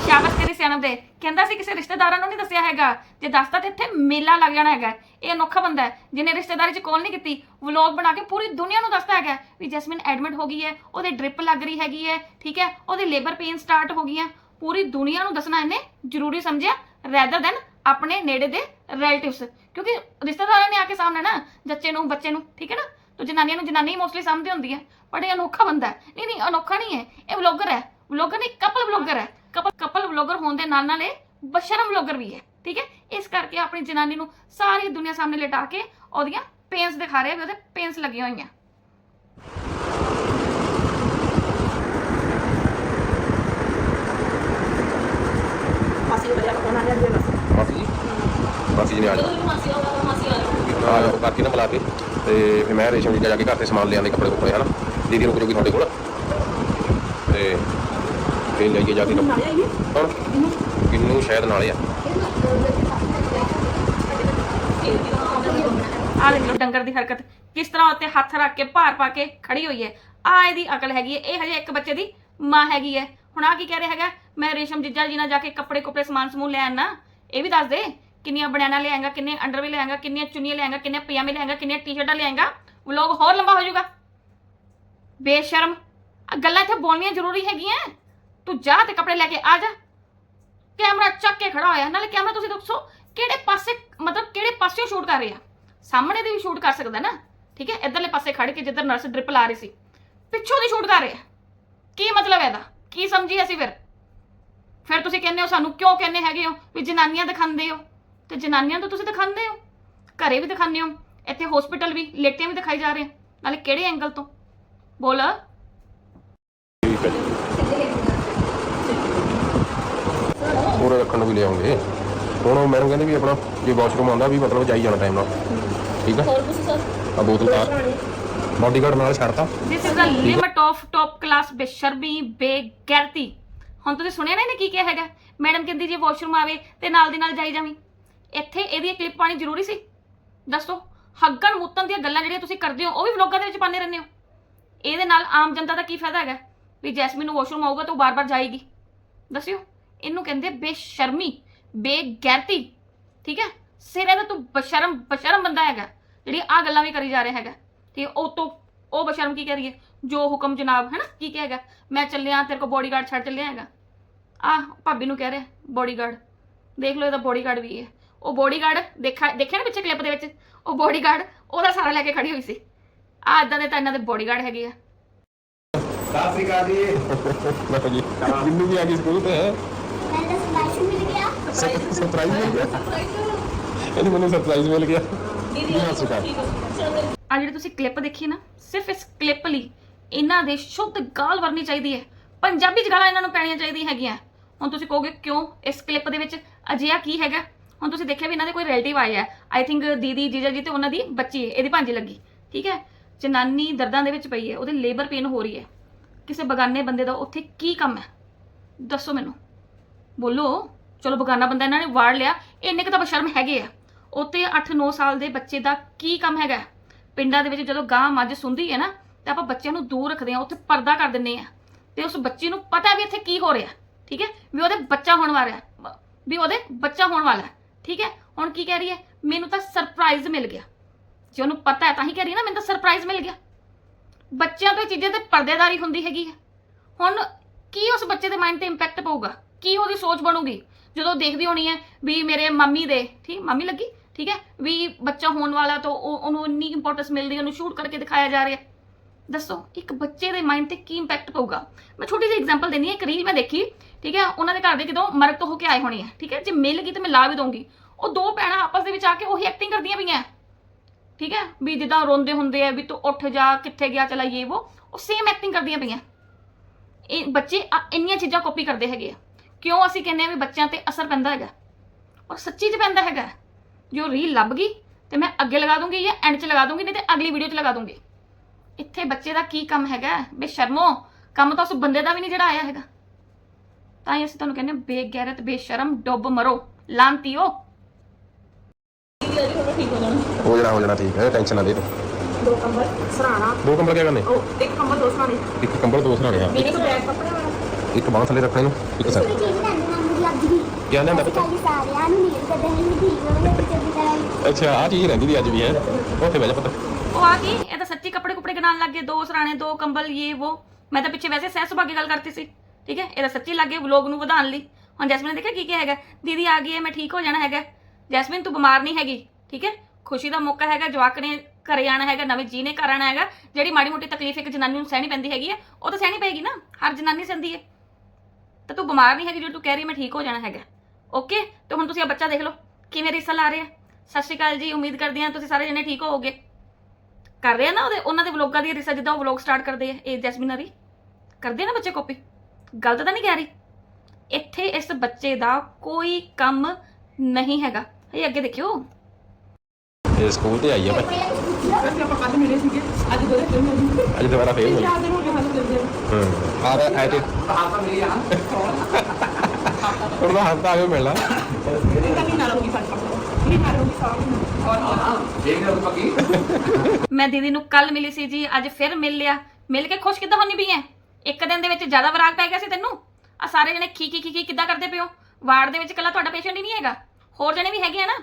ਸ਼ਾਬਾਸ਼ ਤੇਰੀ ਸਿਆਣਪ ਦੇ। ਕਹਿੰਦਾ ਸੀ ਕਿਸੇ ਰਿਸ਼ਤੇਦਾਰਾਂ ਨੂੰ ਨਹੀਂ ਦੱਸਿਆ ਹੈਗਾ। ਜੇ ਦੱਸਦਾ ਤੇ ਇੱਥੇ ਮੇਲਾ ਲੱਗ ਜਾਣਾ ਹੈਗਾ। ਇਹ ਅਨੋਖਾ ਬੰਦਾ ਹੈ, ਜਿਹਨੇ ਰਿਸ਼ਤੇਦਾਰੀ 'ਚ ਕਾਲ ਨਹੀਂ ਕੀਤੀ। ਵਲੌਗ ਬਣਾ ਕੇ ਪੂਰੀ ਦੁਨੀਆ ਨੂੰ ਦੱਸਦਾ ਹੈਗਾ ਵੀ ਜੈਸਮਿਨ ਐਡਮਿਟ ਹੋ ਗਈ ਹੈ, ਉਹਦੇ ਡ੍ਰਿਪ ਲੱਗ ਰਹੀ ਹੈਗੀ ਹੈ, ਠੀਕ ਹੈ? ਉਹਦੇ ਲੇਬਰ ਪੇਨ ਸਟਾਰਟ ਹੋ ਗਈਆਂ ਪੂਰੀ ਦੁਨੀਆ ਨੂੰ ਦੱਸਣਾ ਇਹਨੇ ਜ਼ਰੂਰੀ ਸਮਝਿਆ ਰੈਦਰ ਦੈਨ ਆਪਣੇ ਨੇੜੇ ਦੇ ਰਿਲੇਟਿਵਸ ਕਿਉਂਕਿ ਰਿਸ਼ਤੇਦਾਰਾਂ ਨੇ ਆ ਕੇ ਸਾਹਮਣੇ ਨਾ, ਜੱਚੇ ਨੂੰ, ਬੱਚੇ ਨੂੰ, ਠੀਕ ਹੈ ਨਾ? ਤੋ ਜਨਾਨੀਆਂ ਨੂੰ ਜਨਾਨੀ ਮੋਸਟਲੀ ਸਾਹਮਣੇ ਹੁੰਦੀ ਹੈ ਪਰ ਇਹ ਅਨੋਖਾ ਬੰਦਾ ਹੈ। ਨਹੀਂ ਨਹੀਂ ਅਨੋਖਾ ਨਹੀਂ ਹੈ। ਇਹ ਵਲੌਗਰ ਹੈ। ਵਲੌਗਰ ਨਹੀਂ ਕਪਲ ਵਲੌਗਰ ਹੈ। ਕਪਲ ਕਪਲ ਵਲੌਗਰ ਹੋਣ ਦੇ ਨਾਲ ਨਾਲ ਇਹ ਬਸ਼ਰਮ ਵਲੌਗਰ ਵੀ ਹੈ ਠੀਕ ਹੈ? ਇਸ ਕਰਕੇ ਆਪਣੀ ਜਨਾਨੀ ਨੂੰ ਸਾਰੀ ਦੁਨੀਆ ਸਾਹਮਣੇ ਲਿਟਾ ਕੇ ਉਹਦੀਆਂ ਪੇਨਸ ਦਿਖਾ ਰਿਹਾ ਵੀ ਉਹਦੇ ਪੇਨਸ ਲੱਗੀਆਂ ਹੋਈਆਂ। ਮਾਸੀ ਜੀ ਮਾਸੀ ਜੀ ਨੇ ਆ ਜਾਣਾ ਆ ਜਾਓ ਕਾਕੀ ਨਾ ਬੁਲਾ ਕੇ ਤੇ ਫਿਰ ਮੈਂ ਰੇਸ਼ਮ ਜੀ ਜਾ ਕੇ ਘਰ ਤੇ ਸਮਾਨ ਲਿਆਂਦੇ ਕੱਪੜੇ ਕੁੱਪੜੇ ਹਨਾ? ਦੀਦੀ ਰੁਕ ਜੂਗੀ ਤੁਹਾਡੇ ਕੋਲ। ਤੇ ਫਿਰ ਲਈਏ ਜਾ ਕੇ ਕੱਪੜੇ। ਹੁਣ ਕਿੰਨੂ? ਸ਼ਾਇਦ ਨਾਲੇ ਆ। ਆ ਦੇਖ ਲਓ ਡੰਗਰ ਦੀ ਹਰਕਤ। ਕਿਸ ਤਰ੍ਹਾਂ ਉੱਤੇ ਹੱਥ ਰੱਖ ਕੇ ਭਾਰ ਪਾ ਕੇ ਖੜੀ ਹੋਈ ਹੈ? ਆ ਇਹਦੀ ਅਕਲ ਹੈਗੀ ਹੈ। ਇਹ ਹਜੇ ਇੱਕ ਬੱਚੇ ਦੀ ਮਾਂ ਹੈਗੀ ਹੈ। ਹੁਣ ਆ ਕੀ ਕਹਿ ਰਿਹਾ ਹੈਗਾ? ਮੈਂ ਰੇਸ਼ਮ ਜਿੱਜਾ ਜੀ ਨਾਲ ਜਾ ਕੇ ਕੱਪੜੇ ਕੁਪੜੇ ਸਮਾਨ ਸਮੂਨ ਲੈ ਆਣਾ ਇਹ ਵੀ ਦੱਸ ਦੇ। ਕਿੰਨੀਆਂ ਬਨਾਨਾ ਲੈ ਕਿੰਨੇ ਅੰਡਰਵੇ ਲੈ ਆਏਗਾ ਕਿੰਨੀਆਂ ਚੁੰਨੀਆਂ ਲੈ ਆਏਗਾ ਕਿੰਨੇ ਪਜਾਮੇ ਲੈ ਕਿੰਨੀਆਂ ਟੀ-ਸ਼ਰਟਾਂ ਲੈ ਆਏਗਾ ਵਲੌਗ ਹੋਰ ਲੰਬਾ ਹੋ ਜਾਊਗਾ। ਬੇਸ਼ਰਮ ਆ ਗੱਲਾਂ ਇੱਥੇ ਬੋਲਣੀਆਂ ਜ਼ਰੂਰੀ ਹੈਗੀਆਂ। ਤੂੰ ਜਾ ਤੇ ਕੱਪੜੇ ਲੈ ਕੇ ਆ ਜਾ। ਕੈਮਰਾ ਚੱਕ ਕੇ ਖੜਾ ਹੋਇਆ, ਨਾਲੇ ਕੈਮਰਾ ਤੁਸੀਂ ਦੱਸੋ, ਕਿਹੜੇ ਪਾਸੇ, ਮਤਲਬ ਕਿਹੜੇ ਪਾਸਿਓਂ ਸ਼ੂਟ ਕਰ ਰਹੇ? ਆ ਸਾਹਮਣੇ ਦੀ ਵੀ ਸ਼ੂਟ ਕਰ ਸਕਦਾ ਨਾ, ਠੀਕ ਹੈ? ਇਧਰਲੇ ਪਾਸੇ ਖੜ ਕੇ ਜਿੱਧਰ ਨਰਸ ਡ੍ਰਿਪ ਲਾ ਰਹੀ ਸੀ, ਪਿੱਛੋਂ ਦੀ ਸ਼ੂਟ ਕਰ ਰਿਹਾ। ਕੀ ਮਤਲਬ ਇਹਦਾ? ਕੀ ਸਮਝੀ ਅਸੀਂ ਫਿਰ? ਫਿਰ ਤੁਸੀਂ ਕਹਿੰਦੇ ਹੋ ਸਾਨੂੰ ਕਿਉਂ ਕਹਿੰਦੇ ਹੈਗੇ ਹੋ? ਵੀ ਜਨਾਨੀਆਂ ਦਿਖਾਉਂਦੇ ਹੋ। ਤੇ ਜਨਾਨੀਆਂ ਤਾਂ ਤੁਸੀਂ ਦਿਖਾਉਂਦੇ ਹੋ। ਘਰੇ ਵੀ ਦਿਖਾਉਂਦੇ ਹੋ। ਇੱਥੇ ਹਸਪੀਟਲ ਵੀ ਲੇਟਿਆਂ ਵੀ ਦਿਖਾਈ ਜਾ ਰਹੇ ਆ ਨਾਲੇ ਕਿਹੜੇ ਐਂਗਲ ਤੋਂ? ਬੋਲ। ਪੂਰੇ ਰੱਖਣ ਨੂੰ ਵੀ ਲਿਆਉਂਗੇ। ਹੁਣ ਉਹ ਮੈਨੂੰ ਕਹਿੰਦੇ ਵੀ ਆਪਣਾ ਜੇ ਵਾਸ਼ਰੂਮ ਆਉਂਦਾ ਵੀ ਮਤਲਬ ਜਾਈ ਜਾਣਾ ਟਾਈਮ ਨਾਲ। ਠੀਕ ਆ? ਹੋਰ ਕੁਝ ਸਰ? ਆ ਬੋਤਲ ਤਾਰ ਬਾਡੀਗਾਰਡ ਨਾਲ ਛੱਡਤਾ। This is a limit of top class ਬੇਸ਼ਰਮੀ ਬੇਗੈਰਤੀ। ਹੁਣ ਤੁਸੀਂ ਸੁਣਿਆ ਨਾ ਇਹਨੇ ਕੀ ਕਿਹਾ ਹੈਗਾ? ਮੈਡਮ ਕਹਿੰਦੀ ਜੇ ਵਾਸ਼ਰੂਮ ਆਵੇ ਤੇ ਨਾਲ ਦੀ ਨਾਲ ਜਾਈ ਜਾਵੀਂ। ਇੱਥੇ ਇਹਦੀ ਕਲਿੱਪ ਪਾਣੀ ਜ਼ਰੂਰੀ ਸੀ? ਦੱਸੋ। ਹੱਗਣ ਮੁੱਤਨ ਦੀਆਂ ਗੱਲਾਂ ਜਿਹੜੀਆਂ ਤੁਸੀਂ ਕਰਦੇ ਹੋ, ਉਹ ਵੀ ਵਲੌਗਾਂ ਦੇ ਵਿੱਚ ਪਾਉਂਦੇ ਰਹਿੰਦੇ ਹੋ। ਇਹਦੇ ਨਾਲ ਆਮ ਜਨਤਾ ਦਾ ਕੀ ਫਾਇਦਾ ਹੈਗਾ? ਵੀ ਜੈਸਮੀਨ ਨੂੰ ਵਾਸ਼ਰੂਮ ਆਊਗਾ ਤਾਂ ਉਹ ਬਾਰ-ਬਾਰ ਜਾਏਗੀ। ਦੱਸਿਓ। ਇਹਨੂੰ ਕਹਿੰਦੇ ਬੇਸ਼ਰਮੀ, ਬੇਗੈਰਤੀ, ਠੀਕ ਹੈ? ਸਿਰੇ ਦਾ ਤੂੰ ਬਸ਼ਰਮ ਬਸ਼ਰਮ ਬੰਦਾ ਹੈਗਾ, ਜਿਹੜੀ ਆ ਗੱਲਾਂ ਵੀ ਕਰੀ ਜਾ ਰਿਹਾ ਹੈਗਾ। ਤੇ ਉਹ ਤੋਂ, ਉਹ ਬਸ਼ਰਮ ਕੀ ਕਰੀਏ? ਜੋ ਹੁਕਮ ਜਨਾਬ ਹੈ ਨਾ ਕੀ ਕਹੇਗਾ ਮੈਂ ਚੱਲਿਆ, ਤੇਰੇ ਕੋ ਬੋਡੀਗਾਰਡ ਛੱਡ ਚੱਲਿਆ ਹੈਗਾ। ਆ ਭਾਬੀ ਨੂੰ ਕਹਿ ਰਿਹਾ ਬੋਡੀਗਾਰਡ ਦੇਖ ਲਓ ਇਹਦਾ ਬੋਡੀਗਾਰਡ ਵੀ ਹੈ ਉਹ ਬੋਡੀਗਾਰਡ ਦੇਖਾ ਦੇਖਿਆ ਨਾ ਪਿੱਛੇ ਕਲਿੱਪ ਦੇ ਵਿੱਚ? ਉਹ ਬੋਡੀਗਾਰਡ ਉਹਦਾ ਸਾਰਾ ਲੈ ਕੇ ਖੜੀ ਹੋਈ ਸੀ। ਆ ਇਦਾਂ ਦੇ ਤਾਂ ਇਹਨਾਂ ਦੇ ਬੋਡੀਗਾਰਡ ਹੈਗੇ ਆ। ਮੈਂ ਜੀ। ਜਿੰਨੂੰ ਵੀ ਆ ਗਈ ਸਕੂਲ ਤੇ? ਮੈਨੂੰ ਸਪਲਾਈਸ਼ ਮਿਲ ਗਿਆ। ਸਰਪ੍ਰਾਈਜ਼ ਮਿਲ ਗਿਆ? ਇਹਨੂੰ ਮੈਨੂੰ ਸਰਪ੍ਰਾਈਜ਼ ਮਿਲ ਗਿਆ। ਦੀਦੀ ਸਤਿ ਸ਼੍ਰੀ ਅਕਾਲ। ਆ ਜਿਹੜੀ ਤੁਸੀਂ ਕਲਿੱਪ ਦੇਖੀ ਨਾ ਸਿਰਫ ਇਸ ਕਲਿੱਪ ਲਈ ਇਹਨਾਂ ਦੇ ਸ਼ੁੱਧ ਗਾਲ ਵਰਨੀ ਚਾਹੀਦੀ ਹੈ। ਪੰਜਾਬੀ ਚ ਗਾਲਾਂ ਇਹਨਾਂ ਨੂੰ ਪੈਣੀਆਂ ਚਾਹੀਦੀਆਂ ਹੈਗੀਆਂ। ਹੁਣ ਤੁਸੀਂ ਕਹੋਗੇ ਕਿਉਂ ਇਸ ਕਲਿੱਪ ਦੇ ਵਿੱਚ? ਅਜਿਹਾ ਕੀ ਹੈਗਾ? ਹੁਣ ਤੁਸੀਂ ਦੇਖਿਆ ਵੀ ਇਹਨਾਂ ਦੇ ਕੋਈ ਰਿਲੇਟਿਵ ਆਇਆ ਆਈ ਥਿੰਕ ਦੀਦੀ, ਜੀਜਾ ਜੀ ਤੇ ਉਹਨਾਂ ਦੀ ਬੱਚੀ ਹੈ, ਇਹਦੀ ਭਾਂਜੀ ਲੱਗੀ, ਠੀਕ ਹੈ? ਜਨਾਨੀ ਦਰਦਾਂ ਦੇ ਵਿੱਚ ਪਈ ਹੈ, ਉਹਦੇ ਲੇਬਰ ਪੇਨ ਹੋ ਰਹੀ ਹੈ। ਕਿਸੇ ਬਗਾਨੇ ਬੰਦੇ ਦਾ ਉੱਥੇ ਕੀ ਕੰਮ ਹੈ? ਦੱਸੋ ਮੈਨੂੰ। ਬੋਲੋ, ਚਲੋ ਬਗਾਨਾ ਬੰਦਾ ਇਹਨਾਂ ਨੇ ਵਾੜ ਲਿਆ, ਇੰਨੇ ਕੁ ਤਾਂ ਬਸ਼ਰਮ ਹੈਗੇ ਆ। ਉੱਤੇ 8-9 ਸਾਲ ਦੇ ਬੱਚੇ ਦਾ ਕੀ ਕੰਮ ਹੈਗਾ? ਪਿੰਡਾਂ ਦੇ ਵਿੱਚ ਜਦੋਂ ਗਾਂ ਮੱਝ ਸੁੰਦੀ ਹੈ ਨਾ, ਤੇ ਆਪਾਂ ਬੱਚਿਆਂ ਨੂੰ ਦੂਰ ਰੱਖਦੇ ਆ ਉੱਥੇ ਪਰਦਾ ਕਰ ਦਿੰਨੇ ਆ ਤੇ ਉਸ ਬੱਚੇ ਨੂੰ ਪਤਾ ਵੀ ਇੱਥੇ ਕੀ ਹੋ ਰਿਹਾ, ਠੀਕ ਹੈ? ਵੀ ਉਹਦੇ ਬੱਚਾ ਹੋਣ ਵਾਲਾ ਵੀ ਉਹਦੇ ਬੱਚਾ ਹੋਣ ਵਾਲਾ ਠੀਕ ਹੈ? ਹੁਣ ਕੀ ਕਹਿ ਰਹੀ ਹੈ? ਮੈਨੂੰ ਤਾਂ ਸਰਪ੍ਰਾਈਜ਼ ਮਿਲ ਗਿਆ। ਜੇ ਉਹਨੂੰ ਪਤਾ ਹੈ ਤਾਂ ਹੀ ਕਹਿ ਰਹੀ ਹੈ ਨਾ, ਮੈਨੂੰ ਤਾਂ ਸਰਪ੍ਰਾਈਜ਼ ਮਿਲ ਗਿਆ। ਬੱਚਿਆਂ ਤੋਂ ਇਹ ਚੀਜ਼ਾਂ ਤੇ ਪਰਦੇਦਾਰੀ ਹੁੰਦੀ ਹੈਗੀ ਹੈ। ਹੁਣ ਕੀ ਉਸ ਬੱਚੇ ਦੇ ਮਾਈਂਡ ਤੇ ਇੰਪੈਕਟ ਪਊਗਾ? ਕੀ ਉਹਦੀ ਸੋਚ ਬਣੂਗੀ? ਜਦੋਂ ਦੇਖਦੀ ਹੋਣੀ ਹੈ ਵੀ ਮੇਰੇ ਮੰਮੀ ਦੇ, ਠੀਕ, ਮੰਮੀ ਲੱਗੀ, ਠੀਕ ਹੈ? ਵੀ ਬੱਚਾ ਹੋਣ ਵਾਲਾ ਤਾਂ ਉਹ, ਉਹਨੂੰ ਇੰਨੀ ਇੰਪੋਰਟੈਂਸ ਮਿਲਦੀ ਉਹਨੂੰ ਸ਼ੂਟ ਕਰਕੇ ਦਿਖਾਇਆ ਜਾ ਰਿਹਾ। ਦੱਸੋ, ਇੱਕ ਬੱਚੇ ਦੇ ਮਾਈਂਡ ਤੇ ਕੀ ਇੰਪੈਕਟ ਪਊਗਾ? ਮੈਂ ਛੋਟੀ ਜਿਹੀ ਐਗਜ਼ਾਮਪਲ ਦੇਣੀ ਹੈ, ਇੱਕ ਰੀਲ ਮੈਂ ਦੇਖੀ, ਠੀਕ ਹੈ, ਉਹਨਾਂ ਦੇ ਘਰ ਦੇ ਕਿਦੋਂ ਮਰਗ ਤੋਂ ਹੋ ਕੇ ਆਏ ਹੋਣੇ ਹੈ ਠੀਕ ਹੈ, ਜੇ ਮਿਲ ਗਈ ਤਾਂ ਮੈਂ ਲਾ ਵੀ ਦਊਂਗੀ। ਉਹ ਦੋ ਭੈਣਾਂ ਆਪਸ ਦੇ ਵਿੱਚ ਆ ਕੇ ਉਹੀ ਐਕਟਿੰਗ ਕਰਦੀਆਂ ਪਈਆਂ। ਠੀਕ ਹੈ, ਵੀ ਜਿੱਦਾਂ ਰੋਂਦੇ ਹੁੰਦੇ ਆ, ਵੀ ਤੂੰ ਉੱਠ ਜਾ, ਕਿੱਥੇ ਗਿਆ, ਚਲਾ ਇਹ ਉਹ ਉਹ ਸੇਮ ਐਕਟਿੰਗ ਕਰਦੀਆਂ ਪਈਆਂ। ਇਹ ਬੱਚੇ ਇੰਨੀਆਂ ਚੀਜ਼ਾਂ ਕਾਪੀ ਕਰਦੇ ਹੈਗੇ ਆ। ਕਿਉਂ ਅਸੀਂ ਕਹਿੰਦੇ ਆ ਵੀ ਬੱਚਿਆਂ ਤੇ ਅਸਰ ਪੈਂਦਾ ਹੈਗਾ? ਔਰ ਸੱਚੀ 'ਚ ਪੈਂਦਾ ਹੈਗਾ। ਜੋ ਰੀਲ ਲੱਭ ਗਈ, ਤੇ ਮੈਂ ਅੱਗੇ ਲਗਾ ਦੂੰਗੀ ਜਾਂ ਐਂਡ 'ਚ ਲਗਾ ਦੂੰਗੀ, ਨਹੀਂ ਤੇ ਅਗਲੀ ਵੀਡੀਓ 'ਚ ਲਗਾ ਦੂੰਗੀ। ਇੱਥੇ ਬੱਚੇ ਦਾ ਕੀ ਕੰਮ ਹੈਗਾ? ਬੇਸ਼ਰਮੋ ਕੰਮ ਤਾਂ ਉਸ ਬੰਦੇ ਦਾ ਵੀ ਨਹੀਂ ਜਿਹੜਾ ਆਇਆ ਹੈਗਾ। ਤਾਂ ਹੀ ਅਸੀਂ ਤੁਹਾਨੂੰ ਕਹਿੰਦੇ ਹਾਂ, ਬੇਗੈਰਤ ਬੇਸ਼ਰਮ ਡੁੱਬ ਮਰੋ ਲਾਂਤੀਓ। ਹੋ ਜਾਣਾ ਹੋ ਜਾਣਾ ਠੀਕ ਹੈ ਟੈਨਸ਼ਨ ਨਾ ਦੇ ਤੂੰ। ਦੋ ਕੰਬਲ ਸਰਾਣਾ। ਦੋ ਕੰਬਲ ਕਿਆ ਕਰਨੇ? ਉਹ ਇੱਕ ਕੰਬਲ ਦੋ ਸਰਾਣੇ। ਇੱਕ ਕੰਬਲ ਦੋ ਸਰਾਣੇ ਆ ਇੱਕ ਬੈਗ ਕੱਪੜੇ ਵਾਲਾ। ਇੱਕ ਬਾਂਹ ਥੱਲੇ ਰੱਖਣੇ ਨੂੰ ਇੱਕ ਗਈ ਕਿਆ ਲਿਆਂਦਾ ਪੁੱਤ? ਹੋ ਅੱਛਾ ਆ ਚੀਜ਼ ਰਹਿੰਦੀ ਦੀ ਅੱਜ ਵੀ ਹੈ। ਉੱਥੇ ਬਹਿ ਜਾ ਪੁੱਤ। ਉਹ ਆ ਗਈ ਇਹ ਤਾਂ ਸੱਚੀ ਕੱਪੜੇ ਕੁਪੜੇ ਗਨਾਣ ਲੱਗ ਗਏ, ਦੋ ਸਰਾਣੇ, ਦੋ ਕੰਬਲ ਇਹ ਉਹ ਮੈਂ ਤਾਂ ਪਿੱਛੇ ਵੈਸੇ ਸਹਿ ਸੁਭਾ ਕੇ ਗੱਲ ਕਰਤੀ ਸੀ, ਠੀਕ ਹੈ? ਇਹ ਤਾਂ ਸੱਚੀ ਲੱਗੇ ਵਲੋਗ ਨੂੰ ਵਧਾਉਣ ਲਈ। ਹੁਣ ਜੈਸਮਿਨ ਨੇ ਦੇਖਿਆ ਕੀ ਕੀ ਹੈਗਾ? ਦੀਦੀ ਆ ਗਈ ਹੈ, ਮੈਂ ਠੀਕ ਹੋ ਜਾਣਾ ਹੈਗਾ। ਜੈਸਮਿਨ, ਤੂੰ ਬਿਮਾਰ ਨਹੀਂ ਹੈਗੀ, ਠੀਕ ਹੈ? ਖੁਸ਼ੀ ਦਾ ਮੌਕਾ ਹੈਗਾ, ਜਵਾਕ ਨੇ ਘਰੇ ਆਣਾ ਹੈਗਾ, ਨਵੇਂ ਜੀ ਨੇ ਘਰ ਆਣਾ ਹੈਗਾ। ਜਿਹੜੀ ਮਾੜੀ ਮੋਟੀ ਤਕਲੀਫ ਇੱਕ ਜਨਾਨੀ ਨੂੰ ਸਹਿਣੀ ਪੈਂਦੀ ਹੈਗੀ ਹੈ, ਉਹ ਤਾਂ ਸਹਿਣੀ ਪਏਗੀ ਨਾ, ਹਰ ਜਨਾਨੀ ਸਹਿੰਦੀ ਹੈ। ਤਾਂ ਤੂੰ ਬਿਮਾਰ ਨਹੀਂ ਹੈਗੀ, ਜੋ ਤੂੰ ਕਹਿ ਰਹੀ ਮੈਂ ਠੀਕ ਹੋ ਜਾਣਾ ਹੈਗਾ। ਓਕੇ? ਤੇ ਹੁਣ ਤੁਸੀਂ ਆ ਬੱਚਾ ਦੇਖ ਲਓ, ਕਿਵੇਂ ਰਿਸਲ ਆ ਰਿਹਾ? ਸਤਿ ਸ਼੍ਰੀ ਅਕਾਲ ਜੀ, ਉਮੀਦ ਕਰਦੀ ਹਾਂ ਤੁਸੀਂ ਸਾਰੇ ਜਣੇ ਠੀਕ ਹੋਵੋਗੇ। ਕਰ ਰਹੇ ਆ ਨਾ ਉਹਦੇ ਉਹਨਾਂ ਦੇ ਵਲੋਗਾਂ ਦੀ ਰਿਸਰਚ ਜਿੱਦਾਂ ਉਹ ਵਲੋਗ ਸਟਾਰਟ ਕਰਦੇ ਆ ਇਹ ਜੈਸਮੀਨਰੀ ਕਰਦੇ ਆ ਨਾ ਬੱਚੇ ਕਾਪੀ ਗਲਤ ਤਾਂ ਨਹੀਂ ਕਹਿ ਰਹੀ। ਇੱਥੇ ਇਸ ਬੱਚੇ ਦਾ ਕੋਈ ਕੰਮ ਨਹੀਂ ਹੈਗਾ। ਇਹ ਅੱਗੇ ਦੇਖਿਓ। ਇਹ ਸਕੂਲ ਤੇ ਆਈ ਆ ਸੀਗੇ। ਅੱਜ ਦੁਬਾਰਾ ਫੇਰ ਮਿਲੀ ਹੋ ਆ ਰਿਹਾ ਐ ਤੇ ਹੁਣ ਦਾ ਹਫਤਾ ਆ ਗਿਆ ਮਿਲਣਾ। ਮੈਂ ਦੀਦੀ ਨੂੰ ਕੱਲ ਮਿਲੀ ਸੀ ਜੀ, ਅੱਜ ਫਿਰ ਮਿਲ ਲਿਆ। ਮਿਲ ਕੇ ਖੁਸ਼ ਕਿੱਦਾਂ ਹੋਣੀ ਪਈ ਐ? ਇੱਕ ਦਿਨ ਦੇ ਵਿੱਚ ਜ਼ਿਆਦਾ ਵਰਾਗ ਪੈ ਗਿਆ ਸੀ ਤੈਨੂੰ? ਆ ਸਾਰੇ ਜਣੇ ਖੀ ਖੀ ਖੀ ਕਿੱਦਾਂ ਕਰਦੇ ਪਿਓ ਵਾਰਡ ਦੇ ਵਿੱਚ ਇਕੱਲਾ ਤੁਹਾਡਾ ਪੇਸ਼ੈਂਟ ਹੀ ਨਹੀਂ ਹੈਗਾ। ਹੋਰ ਜਣੇ ਵੀ ਹੈਗੇ ਆ ਨਾ?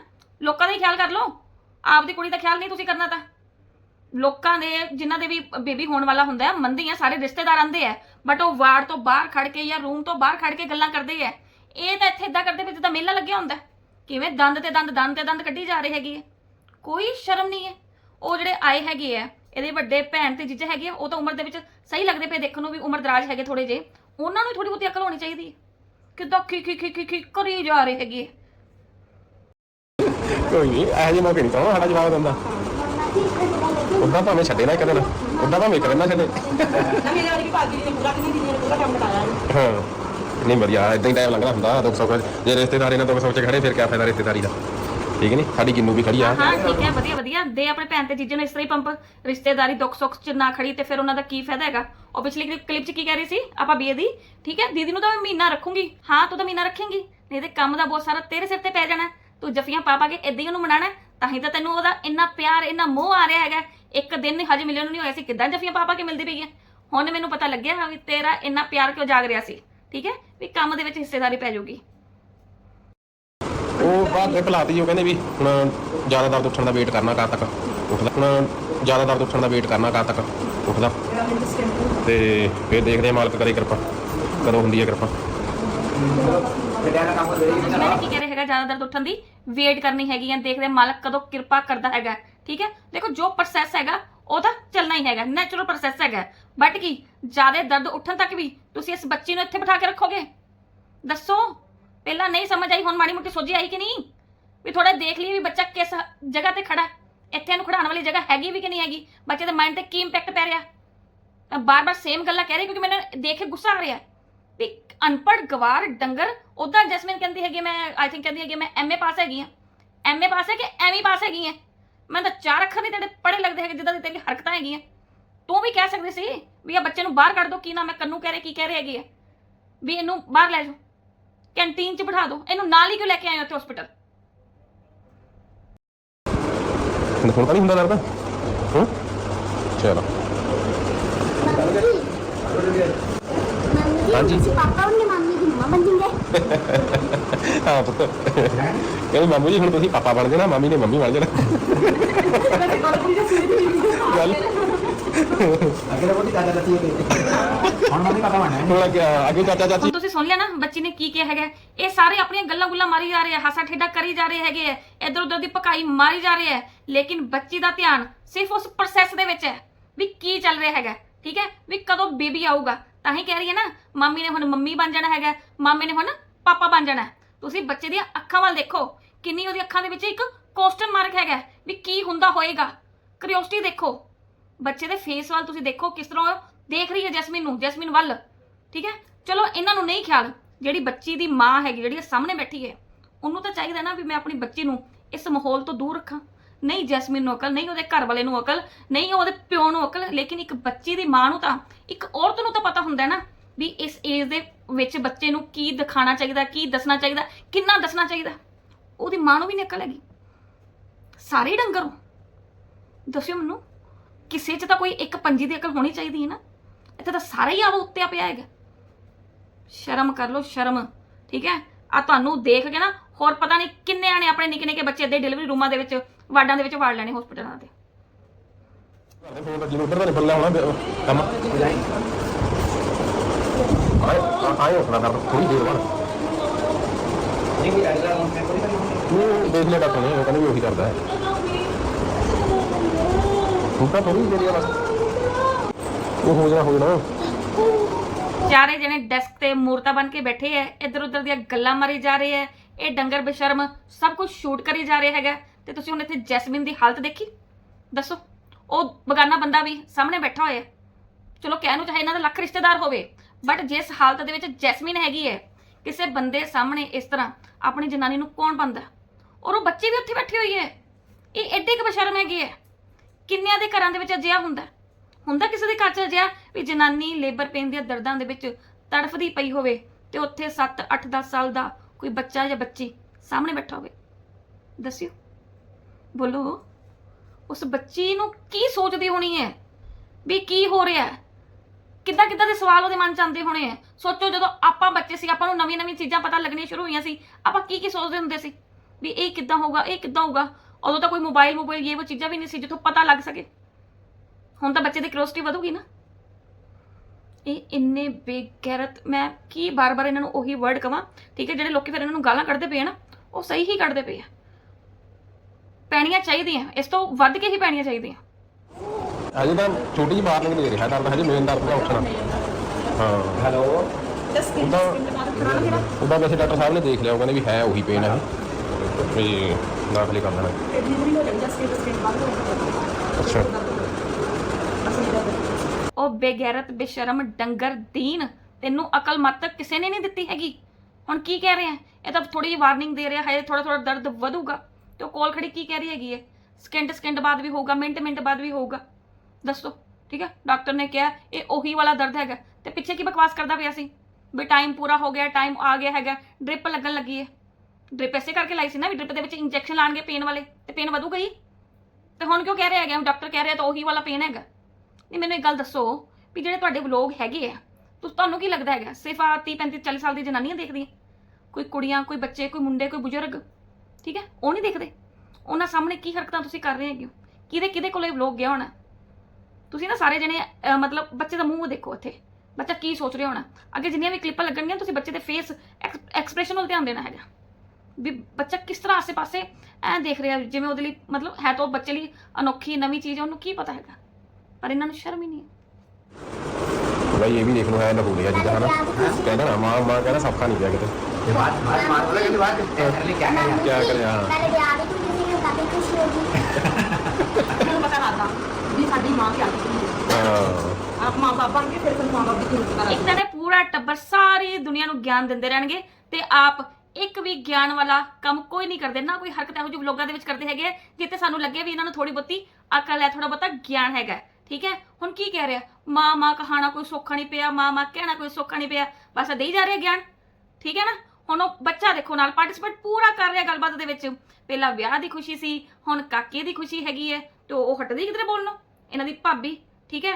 ਲੋਕਾਂ ਦਾ ਹੀ ਖਿਆਲ ਕਰ ਲਓ। ਆਪਦੀ ਕੁੜੀ ਦਾ ਖਿਆਲ ਨਹੀਂ ਤੁਸੀਂ ਕਰਨਾ ਤਾਂ। ਲੋਕਾਂ ਦੇ, ਜਿਨ੍ਹਾਂ ਦੇ ਵੀ ਬੇਬੀ ਹੋਣ ਵਾਲਾ ਹੁੰਦਾ ਹੈ ਮੰਦੀ ਆ, ਸਾਰੇ ਰਿਸ਼ਤੇਦਾਰ ਆਂਦੇ ਆ। ਬਟ ਉਹ ਵਾਰਡ ਤੋਂ ਬਾਹਰ ਖੜ ਕੇ ਜਾਂ ਰੂਮ ਤੋਂ ਬਾਹਰ ਖੜ ਕੇ ਗੱਲਾਂ ਕਰਦੇ ਆ। ਇਹ ਤਾਂ ਇੱਥੇ ਇਦਾਂ ਕਰਦੇ ਵੀ ਜਿੱਦਾਂ ਮੇਲਾ ਲੱਗਿਆ ਹੁੰਦਾ। ਕਿਵੇਂ ਦੰਦ ਤੇ ਦੰਦ ਦੰਦ ਤੇ ਦੰਦ ਕੱਢੀ ਜਾ ਰਹੇ ਹੈਗੇ ਆ? ਕੋਈ ਸ਼ਰਮ ਨਹੀਂ ਹੈ। ਉਹ ਜਿਹੜੇ ਆਏ ਹੈਗੇ ਆ ਇਹਦੇ ਵੱਡੇ ਭੈਣ ਤੇ ਜੀਜਾ ਹੈਗੇ ਆ ਉਹ ਤਾਂ ਉਮਰ ਦੇ ਵਿੱਚ ਸਹੀ ਲੱਗਦੇ ਪਏ ਦੇਖਣ ਨੂੰ ਵੀ ਉਮਰ ਦਰਾਜ ਹੈਗੇ ਥੋੜੇ ਜੇ ਉਹਨਾਂ ਨੂੰ ਥੋੜੀ ਬਹੁਤੀ ਅਕਲ ਹੋਣੀ ਚਾਹੀਦੀ ਹੈ ਕਿੱਦਾਂ ਖੀ ਖੀ ਖੀ ਖੀ ਖੀ ਕਰੀ ਜਾ ਰਹੇ ਹੈਗੇ। ਕੋਈ ਨਹੀਂ ਇਹੋ ਜਿਹੇ ਮੌਕੇ ਨਹੀਂ ਤਾਂ ਸਾਡਾ ਜਵਾਬ ਦਿੰਦਾ। ਉਦਾਂ ਭਾਵੇਂ ਛੱਡੇ ਨਾ ਇੱਕ ਦਿਨ ਉਦਾਂ ਭਾਵੇਂ ਦਿਨ ਨਾ ਛੱਡੇ। ਨਾ ਮੇਰੇ ਵਾਲੀ ਵੀ ਭਾਗੀ ਨੇ ਪੂਰਾ ਕਿੰਨੀ ਦੀਦੀ ਨੇ ਪੂਰਾ ਕੰਮ ਬਤਾਇਆ ਹਾਂ। ਨਹੀਂ ਵਧੀਆ ਇਦਾਂ ਹੀ ਟਾਈਮ ਲੰਘਦਾ ਹੁੰਦਾ, ਦੁੱਖ ਸੁੱਖ ਜੇ ਰਿਸ਼ਤੇਦਾਰ ਇਹਨਾਂ ਦੁੱਖ ਸੁੱਖ ਚ ਖੜੇ, ਫਿਰ ਕਿਆ ਫਾਇਦਾ ਰਿਸ਼ਤੇਦਾਰੀ ਦਾ? ਠੀਕ ਨਹੀਂ? ਸਾਡੀ ਕਿੰਨੂ ਵੀ ਖੜੀ ਆ। ਹਾਂ ਠੀਕ ਹੈ, ਵਧੀਆ ਵਧੀਆ। ਦੇ ਆਪਣੇ ਭੈਣ ਤੇ ਜੀਜੇ ਨੂੰ ਇਸ ਤਰ੍ਹਾਂ ਹੀ ਪੰਪ। ਰਿਸ਼ਤੇਦਾਰੀ ਦੁੱਖ ਸੁੱਖ ਚ ਨਾ ਖੜੀ, ਤੇ ਫਿਰ ਉਹਨਾਂ ਦਾ ਕੀ ਫਾਇਦਾ ਹੈਗਾ? ਉਹ ਪਿਛਲੀ ਕਲਿੱਪ ਚ ਕੀ ਕਹਿ ਰਹੀ ਸੀ? ਆਪਾਂ ਬੀਏ ਦੀ। ਠੀਕ ਹੈ, ਦੀਦੀ ਨੂੰ ਤਾਂ ਮੈਂ ਮਹੀਨਾ ਰੱਖੂੰਗੀ। ਹਾਂ, ਤੂੰ ਤਾਂ ਮਹੀਨਾ ਰੱਖੇਂਗੀ। ਨਹੀਂ ਤੇ ਕੰਮ ਦਾ ਬਹੁਤ ਸਾਰਾ ਤੇਰੇ ਸਿਰ ਤੇ ਪੈ ਜਾਣਾ। ਤੂੰ ਜਫੀਆਂ ਪਾ ਪਾ ਕੇ ਏਦਾਂ ਹੀ ਉਹਨੂੰ ਮਨਾਣਾ। ਤਾਂ ਹੀ ਤਾਂ ਤੈਨੂੰ ਉਹਦਾ ਇੰਨਾ ਪਿਆਰ, ਇੰਨਾ ਮੋਹ ਆ ਰਿਹਾ ਹੈਗਾ। ਇੱਕ ਦਿਨ ਹਜੇ ਮਿਲਣ ਨੂੰ ਨਹੀਂ ਹੋਇਆ ਸੀ। ਕਿੱਦਾਂ ਜਫੀਆਂ ਪਾ ਪਾ ਕੇ ਮਿਲਦੀ ਪਈ ਹੈ? ਹੁਣ ਮੈਨੂੰ ਪਤਾ ਲੱਗਿਆ ਵੀ ਤੇਰਾ ਇੰਨਾ ਪਿਆਰ ਕਿਉਂ ਜਾਗ ਰਿਹਾ ਸੀ? ਠੀਕ ਹੈ? ਵੀ ਕੰਮ ਦੇ ਵਿੱਚ ਹਿੱਸੇਦਾਰੀ ਪੈ ਜਾਊਗੀ। ਉਹ ਬਾਅਦ ਟ੍ਰਿਪ ਲਾਤੀ ਉਹ ਕਹਿੰਦੇ ਵੀ ਹੁਣ ਜ਼ਿਆਦਾ ਦਰਦ ਉੱਠਣ ਦਾ ਵੇਟ ਕਰਨਾ ਕਦ ਤੱਕ। ਉੱਠਦਾ ਹੁਣ ਜ਼ਿਆਦਾ ਦਰਦ ਉੱਠਣ ਦਾ ਵੇਟ ਕਰਨਾ ਕਦ ਤੱਕ। ਉੱਠਦਾ ਤੇ ਫਿਰ ਦੇਖਦੇ ਆ ਮਾਲਕ ਕਰੇ ਕਿਰਪਾ। ਕਦੋਂ ਹੁੰਦੀ ਹੈ ਕਿਰਪਾ। ਮੈਂ ਕੀ ਕਹਿ ਰਿਹਾ ਹੈਗਾ ਜ਼ਿਆਦਾ ਦਰਦ ਉੱਠਣ ਦੀ? ਵੇਟ ਕਰਨੀ ਹੈਗੀ ਹੈ ਦੇਖਦੇ ਹਾਂ ਮਾਲਕ ਕਦੋਂ ਕਿਰਪਾ ਕਰਦਾ ਹੈਗਾ। ਠੀਕ ਹੈ? ਦੇਖੋ ਜੋ ਪ੍ਰੋਸੈਸ ਹੈਗਾ ਉਹ ਤਾਂ ਚੱਲਣਾ ਹੀ ਹੈਗਾ। ਨੈਚੁਰਲ ਪ੍ਰੋਸੈਸ ਹੈਗਾ। ਬਟ ਕੀ, ਜ਼ਿਆਦਾ ਦਰਦ ਉੱਠਣ ਤੱਕ ਵੀ ਤੁਸੀਂ ਇਸ ਬੱਚੀ ਨੂੰ ਇੱਥੇ ਬਿਠਾ ਕੇ ਰੱਖੋਗੇ? ਦੱਸੋ, ਪਹਿਲਾਂ ਨਹੀਂ ਸਮਝ ਆਈ, ਹੁਣ ਮਾੜੀ ਮੋਟੀ ਸੋਝੀ ਆਈ ਕਿ ਨਹੀਂ? ਵੀ ਥੋੜਾ ਦੇਖ ਲਈ ਵੀ ਬੱਚਾ ਕਿਸ ਜਗ੍ਹਾ ਤੇ ਖੜਾ ਇੱਥੇ ਇਹਨੂੰ ਖੜਾਉਣ ਵਾਲੀ ਜਗ੍ਹਾ ਹੈਗੀ ਵੀ ਕਿ ਨਹੀਂ ਹੈਗੀ? ਬੱਚੇ ਦੇ ਮਾਈਂਡ ਤੇ ਕੀ ਇੰਪੈਕਟ ਪੈ ਰਿਹਾ? ਮੈਂ ਬਾਰ-ਬਾਰ ਸੇਮ ਗੱਲਾਂ ਕਹਿ ਰਹੀ ਕਿਉਂਕਿ ਮੈਨੂੰ ਦੇਖ ਕੇ ਗੁੱਸਾ ਆ ਰਿਹਾ ਵੀ ਅਨਪੜ੍ਹ, ਗਵਾਰ, ਡੰਗਰ ਉਦਾਂ ਜੈਸਮਿਨ ਕਹਿੰਦੀ ਹੈਗੀ, ਮੈਂ ਆਈ ਥਿੰਕ ਕਹਿੰਦੀ ਹੈਗੀ, ਮੈਂ ਐਮਏ ਪਾਸ ਹੈਗੀ ਆ ਐਮਏ ਪਾਸ ਹੈ ਕਿ ਐਮਈ ਪਾਸ ਹੈਗੀ ਆ ਮੈਂ ਤਾਂ ਚਾਰ ਅੱਖਰ ਨਹੀਂ ਤੇਰੇ ਪੜੇ ਲੱਗਦੇ ਹੈਗੇ, ਜਿੱਦਾਂ ਦੀ ਤੇਰੀ ਹਰਕਤਾਂ ਹੈਗੀਆਂ। ਤੂੰ ਵੀ ਕਹਿ ਸਕਦੀ ਸੀ ਵੀ ਆ ਬੱਚੇ ਨੂੰ ਬਾਹਰ ਕੱਢ ਦੋ ਕੀ ਨਾ ਮੈਂ ਕੰਨੂ ਕਹਿ ਰਹੇ ਕੀ ਕਹਿ ਰਹੇ ਹੈਗੇ ਹੈ? ਵੀ ਇਹਨੂੰ ਬਾਹਰ ਲੈ ਜਾਓ ਕੈਂਟੀਨ 'ਚ ਬਿਠਾ ਦਿਓ ਇਹਨੂੰ ਨਾਲ ਹੀ ਕਿਉਂ ਲੈ ਕੇ ਆਏ ਹੋ ਹਸਪੀਟਲ ਕਹਿੰਦੇ ਮਾਮੂ ਜੀ ਹੁਣ ਤੁਸੀਂ ਪਾਪਾ ਬਣ ਜਾਣਾ ਮਾਮੀ ਨੇ ਮੰਮੀ ਬਣ ਜਾਣਾ। ਗੱਲ ਅੱਗੇ ਤਾਂ ਬੋਲੀ ਦਾਦਾ ਦੱਸੀ ਹੈ ਹੁਣ ਮੰਮੀ ਪਾਪਾ ਬਣਨਾ ਹੈ ਕਿ ਅੱਗੇ ਚਾਚਾ ਚਾਚੀ ਹੁਣ ਤੁਸੀਂ ਸੁਣ ਲਿਆ ਨਾ, ਬੱਚੀ ਨੇ ਕੀ ਕਿਹਾ ਹੈਗਾ। ਇਹ ਸਾਰੇ ਆਪਣੀਆਂ ਗੱਲਾਂ ਗੁੱਲਾਂ ਮਾਰੀ ਜਾ ਰਹੇ ਆ, ਹਾਸਾ ਠੇਡਾ ਕਰੀ ਜਾ ਰਹੇ ਹੈਗੇ ਆ। ਇਧਰ ਉਧਰ ਦੀ ਪਕਾਈ ਮਾਰੀ ਜਾ ਰਹੇ ਆ। ਲੇਕਿਨ ਬੱਚੀ ਦਾ ਧਿਆਨ ਸਿਰਫ ਉਸ ਪ੍ਰੋਸੈਸ ਦੇ ਵਿੱਚ ਹੈ ਵੀ ਕੀ ਚੱਲ ਰਿਹਾ ਹੈਗਾ, ਠੀਕ ਹੈ? ਵੀ ਕਦੋਂ ਬੇਬੀ ਆਊਗਾ। ਤਾਂ ਹੀ ਕਹਿ ਰਹੀ ਹੈ ਨਾ, ਮਾਮੀ ਨੇ ਹੁਣ ਮੰਮੀ ਬਣ ਜਾਣਾ ਹੈਗਾ, ਮਾਮੇ ਨੇ ਹੁਣ ਪਾਪਾ ਬਣ ਜਾਣਾ। ਤੁਸੀਂ ਬੱਚੇ ਦੀਆਂ ਅੱਖਾਂ ਵੱਲ ਦੇਖੋ, ਕਿੰਨੀ ਉਹਦੀ ਅੱਖਾਂ ਦੇ ਵਿੱਚ ਇੱਕ ਕੁਐਸਚਨ ਮਾਰਕ ਹੈਗਾ, ਵੀ ਕੀ ਹੁੰਦਾ ਹੋਏਗਾ। ਕਿਉਰਿਓਸਿਟੀ ਦੇਖੋ। ਬੱਚੇ ਦੇ ਫੇਸ ਵੱਲ ਤੁਸੀਂ ਦੇਖੋ ਕਿਸ ਤਰ੍ਹਾਂ ਉਹ ਦੇਖ ਰਹੀ ਹੈ ਜੈਸਮੀਨ ਨੂੰ, ਜੈਸਮੀਨ ਵੱਲ। ਠੀਕ ਹੈ? ਚਲੋ, ਇਹਨਾਂ ਨੂੰ ਨਹੀਂ ਖਿਆਲ। ਜਿਹੜੀ ਬੱਚੀ ਦੀ ਮਾਂ ਹੈਗੀ, ਜਿਹੜੀ ਸਾਹਮਣੇ ਬੈਠੀ ਹੈ, ਉਹਨੂੰ ਤਾਂ ਚਾਹੀਦਾ ਨਾ ਵੀ ਮੈਂ ਆਪਣੀ ਬੱਚੀ ਨੂੰ ਇਸ ਮਾਹੌਲ ਤੋਂ ਦੂਰ ਰੱਖਾਂ। ਨਹੀਂ ਜੈਸਮੀਨ ਨੂੰ ਅਕਲ, ਨਹੀਂ ਉਹਦੇ ਘਰ ਵਾਲੇ ਨੂੰ ਅਕਲ, ਨਹੀਂ ਉਹਦੇ ਪਿਓ ਨੂੰ ਅਕਲ, ਲੇਕਿਨ ਇੱਕ ਬੱਚੀ ਦੀ ਮਾਂ ਨੂੰ ਤਾਂ, ਇੱਕ ਔਰਤ ਨੂੰ ਤਾਂ ਪਤਾ ਹੁੰਦਾ ਨਾ ਵੀ ਇਸ ਏਜ ਦੇ ਵਿੱਚ ਬੱਚੇ ਨੂੰ ਕੀ ਦਿਖਾਣਾ ਚਾਹੀਦਾ, ਕੀ ਦੱਸਣਾ ਚਾਹੀਦਾ, ਕਿੰਨਾ ਦੱਸਣਾ ਚਾਹੀਦਾ। ਉਹਦੀ ਮਾਂ ਨੂੰ ਵੀ ਨਹੀਂ ਅਕਲ ਹੈਗੀ। ਸਾਰੇ ਹੀ ਡੰਗਰ ਹੋ। ਦੱਸਿਓ ਮੈਨੂੰ। ਕਿਸੇ 'ਚ ਤਾਂ ਕੋਈ ਇੱਕ ਪੰਜੀ ਦੀ ਅਕਲ ਹੋਣੀ ਚਾਹੀਦੀ ਹੈ ਨਾ? ਇੱਥੇ ਤਾਂ ਸਾਰਾ ਹੀ ਆਵਾ ਉੱਤੇ ਆ ਪਿਆ ਹੈਗਾ। ਸ਼ਰਮ ਕਰ ਲਓ ਸ਼ਰਮ। ਠੀਕ ਹੈ? ਆ ਤੁਹਾਨੂੰ ਦੇਖ ਕੇ ਨਾ ਹੋਰ ਪਤਾ ਨਹੀਂ ਕਿੰਨੇ ਆਣੇ ਆਪਣੇ ਨਿੱਕੇ ਨਿੱਕੇ ਬੱਚੇ ਅੱਧੇ ਡਿਲੀਵਰੀ ਰੂਮਾਂ ਦੇ ਵਿੱਚ ਵਾਰਡਾਂ ਦੇ ਵਿੱਚ ਵਾੜ ਲੈਣੇ ਹਸਪੀਟਲਾਂ ਦੇ। ਫੋਨ ਤਾਂ ਜਿਹਨੂੰ ਨਿਕਲ ਲਿਆ ਹੋਣਾ ਵੀ- ਕੰਮ ਆਏ ਉਠਣਾ ਕਰ ਥੋੜੀ ਦੇਰ ਬਾਅਦ ਨਹੀਂ। ਕੋਈ ਆਈਡੀਆ ਹੁਣ ਕੋਈ ਉਹ ਦੇਖ ਨੇ ਉਹ ਕਹਿੰਦੇ ਵੀ ਉਹੀ ਕਰਦਾ ਹੈ। ਹੁਣ ਤਾਂ ਥੋੜੀ ਦੇਰ ਆ ਬਸ। ਉਹ ਹੋ ਜਾਣਾ ਹੋ ਜਾਣਾ। ਚਾਰੇ ਜਣੇ ਡੈਸਕ ਤੇ ਮੂਰਤਾ ਬਣ ਕੇ ਬੈਠੇ ਐ ਇੱਧਰ ਉੱਧਰ ਦੀਆਂ ਗੱਲਾਂ ਮਾਰੀ ਜਾ ਰਹੇ ਐ, ਇਹ ਡੰਗਰ ਬਸ਼ਰਮ ਸਭ ਕੁਝ ਸ਼ੂਟ ਕਰੀ ਜਾ ਰਿਹਾ ਹੈਗਾ। ਤੇ ਤੁਸੀਂ ਹੁਣ ਇੱਥੇ ਜੈਸਮਿਨ ਦੀ ਹਾਲਤ ਦੇਖੀ? ਦੱਸੋ, ਉਹ ਬਗਾਨਾ ਬੰਦਾ ਵੀ ਸਾਹਮਣੇ ਬੈਠਾ ਹੋਇਆ। ਚਲੋ ਕਹਿ ਨੂੰ ਚਾਹੇ ਇਹਨਾਂ ਦਾ ਲੱਖ ਰਿਸ਼ਤੇਦਾਰ ਹੋਵੇ ਬਟ ਜਿਸ ਹਾਲਤ ਦੇ ਵਿੱਚ ਜੈਸਮਿਨ ਹੈਗੀ ਹੈ ਕਿਸੇ ਬੰਦੇ ਸਾਹਮਣੇ ਇਸ ਤਰ੍ਹਾਂ ਆਪਣੀ ਜਨਾਨੀ ਨੂੰ ਕੌਣ ਬੰਦਾ ਔਰ ਉਹ ਬੱਚੀ ਵੀ ਉੱਥੇ ਬੈਠੀ ਹੋਈ ਹੈ ਇਹ ਐਡੇ ਕੁ ਬਸ਼ਰਮ ਹੈਗੀ ਹੈ ਕਿੰਨਿਆਂ ਦੇ ਘਰਾਂ ਦੇ ਵਿੱਚ ਅਜਿਹਾ ਹੁੰਦਾ? ਹੈ? ਹੁੰਦਾ ਕਿਸੇ ਦੇ ਘਰ 'ਚ ਅਜਿਹਾ ਵੀ ਜਨਾਨੀ ਲੇਬਰ ਪੇਨ ਦੀਆਂ ਦਰਦਾਂ ਦੇ ਵਿੱਚ ਤੜਫਦੀ ਪਈ ਹੋਵੇ ਤੇ ਉੱਥੇ 7 8 10 ਸਾਲ ਦਾ ਕੋਈ ਬੱਚਾ ਜਾਂ ਬੱਚੀ ਸਾਹਮਣੇ ਬੈਠਾ ਹੋਵੇ? ਦੱਸਿਓ। ਬੋਲੋ, ਉਸ ਬੱਚੀ ਨੂੰ ਕੀ ਸੋਚਦੀ ਹੋਣੀ ਹੈ? ਵੀ ਕੀ ਹੋ ਰਿਹਾ ਹੈ? ਕਿੱਦਾਂ ਕਿੱਦਾਂ ਦੇ ਸਵਾਲ ਉਹਦੇ ਮਨ ਚ ਆਉਂਦੇ ਹੋਣੇ ਆ ਸੋਚੋ ਜਦੋਂ ਆਪਾਂ ਬੱਚੇ ਸੀ, ਆਪਾਂ ਨੂੰ ਨਵੀਆਂ ਨਵੀਆਂ ਚੀਜ਼ਾਂ ਪਤਾ ਲੱਗਣੀਆਂ ਸ਼ੁਰੂ ਹੋਈਆਂ ਸੀ, ਆਪਾਂ ਕੀ ਕੀ ਸੋਚਦੇ ਹੁੰਦੇ ਸੀ? ਵੀ ਇਹ ਕਿੱਦਾਂ ਹੋਊਗਾ, ਇਹ ਕਿੱਦਾਂ ਹੋਊਗਾ? ਉਦੋਂ ਤਾਂ ਕੋਈ ਮੋਬਾਈਲ ਮੋਬਾਈਲ ਇਹ ਉਹ ਚੀਜ਼ਾਂ ਵੀ ਨਹੀਂ ਸੀ ਜਿੱਥੋਂ ਪਤਾ ਲੱਗ ਸਕੇ। ਹੁਣ ਤਾਂ ਬੱਚੇ ਦੀ ਕਿਉਰਿਓਸਿਟੀ ਵਧੂਗੀ ਨਾ। ਇਹ ਇੰਨੇ ਬੇਗੈਰਤ ਮੈਂ ਕੀ ਬਾਰ-ਬਾਰ ਇਹਨਾਂ ਨੂੰ ਉਹੀ ਵਰਡ ਕਵਾਂ? ਠੀਕ ਹੈ ਜਿਹੜੇ ਲੋਕੀ ਫਿਰ ਇਹਨਾਂ ਨੂੰ ਗਾਲਾਂ ਕੱਢਦੇ ਪਏ ਆ ਨਾ ਉਹ ਸਹੀ ਹੀ ਕੱਢਦੇ ਪਏ ਆ। ਪੈਣੀਆਂ ਚਾਹੀਦੀਆਂ ਇਸ ਤੋਂ ਵੱਧ ਕੇ ਹੀ ਪੈਣੀਆਂ ਚਾਹੀਦੀਆਂ। ਅਜੇ ਤਾਂ ਛੋਟੀ ਜਿਹੀ ਬਾਹਰ ਨਹੀਂ ਦੇ ਰਿਹਾ ਦਰਦ ਹਜੇ ਮੇਨ ਦਰਦ ਦਾ ਉੱਠਣਾ। ਹਾਂ। ਹੈਲੋ। ਉਹਦਾ ਉਹਦਾ ਵੈਸੇ ਡਾਕਟਰ ਸਾਹਿਬ ਨੇ ਦੇਖ ਲਿਆ ਉਹ ਕਹਿੰਦੇ ਵੀ ਹੈ ਉਹੀ ਪੇਨ ਹੈ ਵੀ ਦਾਖਲੇ ਕਰ ਦੇਣਾ ਡਿਲੀਵਰੀ ਹੋ ਜਾਣੀ ਜਸਟ ਸਟੇਟ ਬਾਅਦ ਅੱਛਾ ਉਹ ਬੇਗੈਰਤ ਬੇਸ਼ਰਮ ਡੰਗਰ ਦੀਨ ਤੈਨੂੰ ਅਕਲ ਮੱਤ ਕਿਸੇ ਨੇ ਨਹੀਂ ਦਿੱਤੀ ਹੈਗੀ ਹੁਣ ਕੀ ਕਹਿ ਰਿਹਾ? ਇਹ ਤਾਂ ਥੋੜੀ ਜਿਹੀ ਵਾਰਨਿੰਗ ਦੇ ਰਿਹਾ ਹੈ ਥੋੜਾ ਥੋੜਾ ਦਰਦ ਵਧੂਗਾ। ਤੇ ਉਹ ਕੋਲ ਖੜੀ ਕੀ ਕਹਿ ਰਹੀ ਹੈਗੀ ਹੈ? ਸਕਿੰਟ ਸਕਿੰਟ ਬਾਅਦ ਵੀ ਹੋਊਗਾ ਮਿੰਟ ਮਿੰਟ ਬਾਅਦ ਵੀ ਹੋਊਗਾ। ਦੱਸੋ ਠੀਕ ਹੈ? ਡਾਕਟਰ ਨੇ ਕਿਹਾ ਇਹ ਉਹੀ ਵਾਲਾ ਦਰਦ ਹੈਗਾ। ਤੇ ਪਿੱਛੇ ਕੀ ਬਕਵਾਸ ਕਰਦਾ ਪਿਆ ਸੀ? ਵੀ ਟਾਈਮ ਪੂਰਾ ਹੋ ਗਿਆ ਟਾਈਮ ਆ ਗਿਆ ਹੈਗਾ। ਡ੍ਰਿਪ ਲੱਗਣ ਲੱਗੀ ਹੈ। ਡ੍ਰਿਪ ਐਸੇ ਕਰਕੇ ਲਾਈ ਸੀ ਨਾ ਵੀ ਡ੍ਰਿਪ ਦੇ ਵਿੱਚ ਇੰਜੈਕਸ਼ਨ ਲਾਣਗੇ ਪੇਨ ਵਾਲੇ ਤੇ ਪੇਨ ਵਧੂ ਗਈ ਤੇ ਹੁਣ ਕਿਉਂ ਕਹਿ ਰਿਹਾ ਹੈਗਾ ਡਾਕਟਰ ਕਹਿ ਰਿਹਾ ਤਾਂ ਉਹੀ ਵਾਲਾ ਪੇਨ ਹੈਗਾ। ਨਹੀਂ ਮੈਨੂੰ ਇੱਕ ਗੱਲ ਦੱਸੋ ਵੀ ਜਿਹੜੇ ਤੁਹਾਡੇ ਵਲੋਗ ਹੈਗੇ ਆ ਤੁਸ ਤੁਹਾਨੂੰ ਕੀ ਲੱਗਦਾ ਹੈਗਾ? ਸਿਰਫ ਆ 30 35 40 ਸਾਲ ਦੀ ਜਨਾਨੀਆਂ ਦੇਖਦੀਆਂ? ਕੋਈ ਕੁੜੀਆਂ ਕੋਈ ਬੱਚੇ ਕੋਈ ਮੁੰਡੇ ਕੋਈ ਬਜ਼ੁਰਗ ਠੀਕ ਹੈ? ਉਹ ਨਹੀਂ ਦੇਖਦੇ। ਉਹਨਾਂ ਸਾਹਮਣੇ ਕੀ ਹਰਕਤਾਂ ਤੁਸੀਂ ਕਰ ਰਹੇ ਹੈਗੇ ਹੋ? ਕਿਹਦੇ ਕਿਹਦੇ ਕੋਲੇ ਵਲੋਗ ਗਿਆ ਹੋਣਾ? ਤੁਸੀਂ ਨਾ ਸਾਰੇ ਜਣੇ ਅਹ, ਮਤਲਬ ਬੱਚੇ ਦਾ ਮੂੰਹ ਦੇਖੋ ਇੱਥੇ ਬੱਚਾ ਕੀ ਸੋਚ ਰਿਹਾ ਹੋਣਾ? ਅੱਗੇ ਜਿੰਨੀਆਂ ਵੀ ਕਲਿੱਪਾਂ ਲੱਗਣਗੀਆਂ ਤੁਸੀਂ ਬੱਚੇ ਦੇ ਫੇਸ ਐਕਸਪ੍ਰੈਸ਼ਨ ਵੱਲ ਧਿਆਨ ਦੇਣਾ ਹੈਗਾ। ਵੀ ਬੱਚਾ ਕਿਸ ਤਰ੍ਹਾਂ ਆਸੇ-ਪਾਸੇ ਐ ਦੇਖ ਰਿਹਾ ਜਿਵੇਂ ਉਹਦੇ ਲਈ ਮਤਲਬ ਹੈ ਤਾਂ ਉਹ ਬੱਚੇ ਲਈ ਅਨੋਖੀ ਨਵੀਂ ਚੀਜ਼ ਹੈ ਉਹਨੂੰ ਕੀ ਪਤਾ ਹੈਗਾ ਪਰ ਇਹਨਾਂ ਨੂੰ ਸ਼ਰਮ ਹੀ ਨਹੀਂ ਹੈ ਭਾਈ ਇਹ ਵੀ ਦੇਖ ਲਓ ਹੈ ਨਹੂਲਿਆ ਜਿੱਦਾਂ ਹਨਾ ਕਹਿੰਦਾ ਨਾ ਮਾਂ ਮਾਂ ਕਹਿੰਦਾ ਸੌਖਾ ਨਹੀਂ ਪਿਆ ਕਿਤੇ ये बात बात बात बोले कि बात अगली क्या है यार ਕਿਆ ਕਰਿਆ मैंने भी आगे तो किसी ने काफी खुशी होगी ਮੈਨੂੰ ਪਤਾ ਲੱਗਦਾ ਵੀ ਸਾਡੀ ਮਾਂ ਕੀ ਆਦੀ ਸੀ ਹਾਂ ਆਪ ਮਾਂ ਬਾਪ ਬਣ ਕੇ ਫਿਰ ਸਾਨੂੰ ਮਾਂ ਬਾਪ ਦੀ ਕੀਮਤ ਪਤਾ ਇੱਕ ਲੱਗਦੀ ਤਾਂ ਇਹ ਪੂਰਾ ਟੱਬਰ ਸਾਰੀ ਦੁਨੀਆ ਨੂੰ ਗਿਆਨ ਦਿੰਦੇ ਰਹਿਣਗੇ ਤੇ ਆਪ ਇੱਕ ਵੀ ਗਿਆਨ ਵਾਲਾ ਕੰਮ ਕੋਈ ਨਹੀਂ ਕਰਦੇ ਨਾ ਕੋਈ ਹਰਕਤ ਇਹੋ ਜਿਹੀ ਵਲੋਗਾਂ ਦੇ ਵਿੱਚ ਕਰਦੇ ਹੈਗੇ ਆ, ਜਿੱਤੇ ਸਾਨੂੰ ਲੱਗੇ ਵੀ ਇਹਨਾਂ ਨੂੰ ਥੋੜੀ ਬਹੁਤੀ ਅਕਲ ਹੈ ਥੋੜਾ ਬਹੁਤਾ ਗਿਆਨ ਹੈਗਾ ਠੀਕ ਹੈ? ਹੁਣ ਕੀ ਕਹਿ ਰਿਹਾ? ਮਾਂ ਮਾਂ ਕਹਾਣਾ ਕੋਈ ਸੌਖਾ ਨਹੀਂ ਪਿਆ ਮਾਂ ਮਾਂ ਕਹਿਣਾ ਕੋਈ ਸੌਖਾ ਨਹੀਂ ਪਿਆ ਬਸ ਦੇਈ ਜਾ ਰਿਹਾ ਗਿਆਨ ਠੀਕ ਹੈ ਨਾ? ਹੁਣ ਉਹ ਬੱਚਾ ਦੇਖੋ ਨਾਲ ਪਾਰਟਿਸਿਪੇਟ ਪੂਰਾ ਕਰ ਰਿਹਾ ਗੱਲਬਾਤ ਦੇ ਵਿੱਚ। ਪਹਿਲਾਂ ਵਿਆਹ ਦੀ ਖੁਸ਼ੀ ਸੀ ਹੁਣ ਕਾਕੇ ਦੀ ਖੁਸ਼ੀ ਹੈਗੀ ਹੈ ਤੇ ਉਹ ਹਟਦੀ ਕਿਧਰੇ ਬੋਲਣੋਂ? ਇਹਨਾਂ ਦੀ ਭਾਬੀ ਠੀਕ ਹੈ?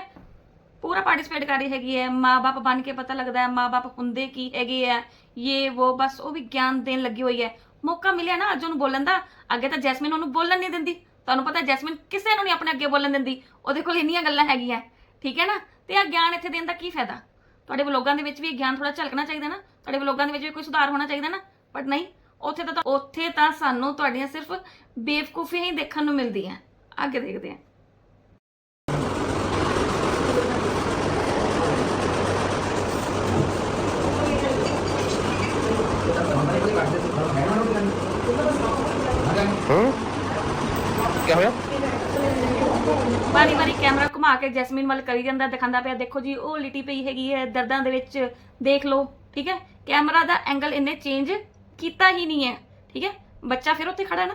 ਪੂਰਾ ਪਾਰਟਿਸਿਪੇਟ ਕਰ ਰਹੀ ਹੈਗੀ ਹੈ ਮਾਂ-ਬਾਪ ਬਣ ਕੇ ਪਤਾ ਲੱਗਦਾ ਹੈ ਮਾਂ-ਬਾਪ ਹੁੰਦੇ ਕੀ ਹੈਗੇ ਆ ਇਹ ਉਹ ਬਸ, ਉਹ ਵੀ ਗਿਆਨ ਦੇਣ ਲੱਗੀ ਹੋਈ ਹੈ। ਮੌਕਾ ਮਿਲਿਆ ਨਾ ਅੱਜ ਉਹਨੂੰ ਬੋਲਣ ਦਾ। ਅੱਗੇ ਤਾਂ ਜੈਸਮਿਨ ਉਹਨੂੰ ਬੋਲਣ ਨਹੀਂ ਦਿੰਦੀ। ਤੁਹਾਨੂੰ ਪਤਾ ਜੈਸਮਿਨ ਕਿਸੇ ਨੂੰ ਨਹੀਂ ਆਪਣੇ ਅੱਗੇ ਬੋਲਣ ਦਿੰਦੀ। ਉਹਦੇ ਕੋਲ ਇੰਨੀਆਂ ਗੱਲਾਂ ਹੈਗੀਆਂ। ਠੀਕ ਹੈ ਨਾ? ਤੇ ਆ ਗਿਆਨ ਇੱਥੇ ਦੇਣ ਦਾ ਕੀ ਫਾਇਦਾ? ਤੁਹਾਡੇ ਵਲੋਗਾਂ ਦੇ ਵਿੱਚ ਵੀ ਗਿਆਨ ਥੋੜਾ ਝਲਕਣਾ ਚਾਹੀਦਾ ਨਾ। ਤੁਹਾਡੇ ਵਲੋਗਾਂ ਦੇ ਵਿੱਚ ਵੀ ਕੋਈ ਸੁਧਾਰ ਹੋਣਾ ਚਾਹੀਦਾ ਨਾ। ਬਟ ਨਹੀਂ, ਉੱਥੇ ਤਾਂ ਉੱਥੇ ਤਾਂ ਸਾਨੂੰ ਤੁਹਾਡੀਆਂ ਸਿਰਫ ਬੇਵਕੂਫੀਆਂ ਹੀ ਦੇਖਣ ਨੂੰ ਮਿਲਦੀਆਂ। ਅੱਗੇ ਦੇਖਦੇ ਹਾਂ। ਹੂੰ? ਕੀ ਵਾਰੀ ਵਾਰੀ ਕੈਮਰਾ ਘੁਮਾ ਕੇ ਜੈਸਮੀਨ ਵੱਲ ਕਰੀ ਜਾਂਦਾ ਦਿਖਾਉਂਦਾ ਪਿਆ ਦੇਖੋ ਜੀ ਉਹ ਲਿਟੀ ਪਈ ਹੈਗੀ ਹੈ ਦਰਦਾਂ ਦੇ ਵਿੱਚ ਦੇਖ ਲਓ ਠੀਕ ਹੈ? ਕੈਮਰਾ ਦਾ ਐਂਗਲ ਇੰਨੇ ਚੇਂਜ ਕੀਤਾ ਹੀ ਨਹੀਂ ਹੈ ਠੀਕ ਹੈ? ਬੱਚਾ ਫਿਰ ਉੱਥੇ ਖੜਾ ਨਾ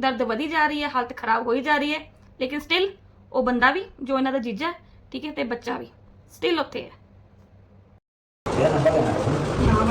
ਦਰਦ ਵਧੀ ਜਾ ਰਹੀ ਹੈ ਹਾਲਤ ਖਰਾਬ ਹੋਈ ਜਾ ਰਹੀ ਹੈ ਲੇਕਿਨ ਸਟਿਲ ਉਹ ਬੰਦਾ ਵੀ ਜੋ ਇਹਨਾਂ ਦਾ ਜੀਜਾ ਠੀਕ ਹੈ ਤੇ ਬੱਚਾ ਵੀ ਸਟਿਲ ਉੱਥੇ ਹੈ।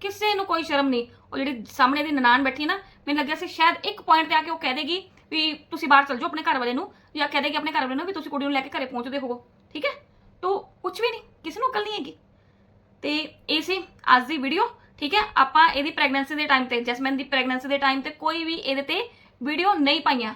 ਕਿਸੇ ਨੂੰ ਕੋਈ ਸ਼ਰਮ ਨਹੀਂ। ਉਹ ਜਿਹੜੀ ਸਾਹਮਣੇ ਦੀ ਨਨਾਣ ਬੈਠੀ ਨਾ, ਮੈਨੂੰ ਲੱਗਿਆ ਸੀ ਸ਼ਾਇਦ ਇੱਕ ਪੁਆਇੰਟ ਤੇ ਆ ਕੇ ਉਹ ਕਹਿ ਦੇਗੀ ਵੀ ਤੁਸੀਂ ਬਾਹਰ ਚਲ ਜਾਓ ਆਪਣੇ ਘਰ ਵਾਲੇ ਨੂੰ, ਜਾਂ ਕਹਿ ਦੇਗੀ ਆਪਣੇ ਘਰ ਵਾਲੇ ਨੂੰ ਵੀ ਤੁਸੀਂ ਕੁੜੀ ਨੂੰ ਲੈ ਕੇ ਘਰੇ ਪਹੁੰਚਦੇ ਹੋਵੋ, ਠੀਕ ਹੈ? ਤੋ ਕੁਝ ਵੀ ਨਹੀਂ, ਕਿਸੇ ਨੂੰ ਅਕਲ ਨਹੀਂ ਹੈਗੀ। ਤੇ ਇਹ ਸੀ ਅੱਜ ਦੀ ਵੀਡੀਓ ਠੀਕ ਹੈ? ਆਪਾਂ ਇਹਦੀ ਪ੍ਰੈਗਨੈਂਸੀ ਦੇ ਟਾਈਮ ਤੇ, ਜੈਸਮਿਨ ਦੀ ਪ੍ਰੈਗਨੈਂਸੀ ਦੇ ਟਾਈਮ ਤੇ ਕੋਈ ਵੀ ਇਹਦੇ ਤੇ ਵੀਡੀਓ ਨਹੀਂ ਪਾਈਆਂ।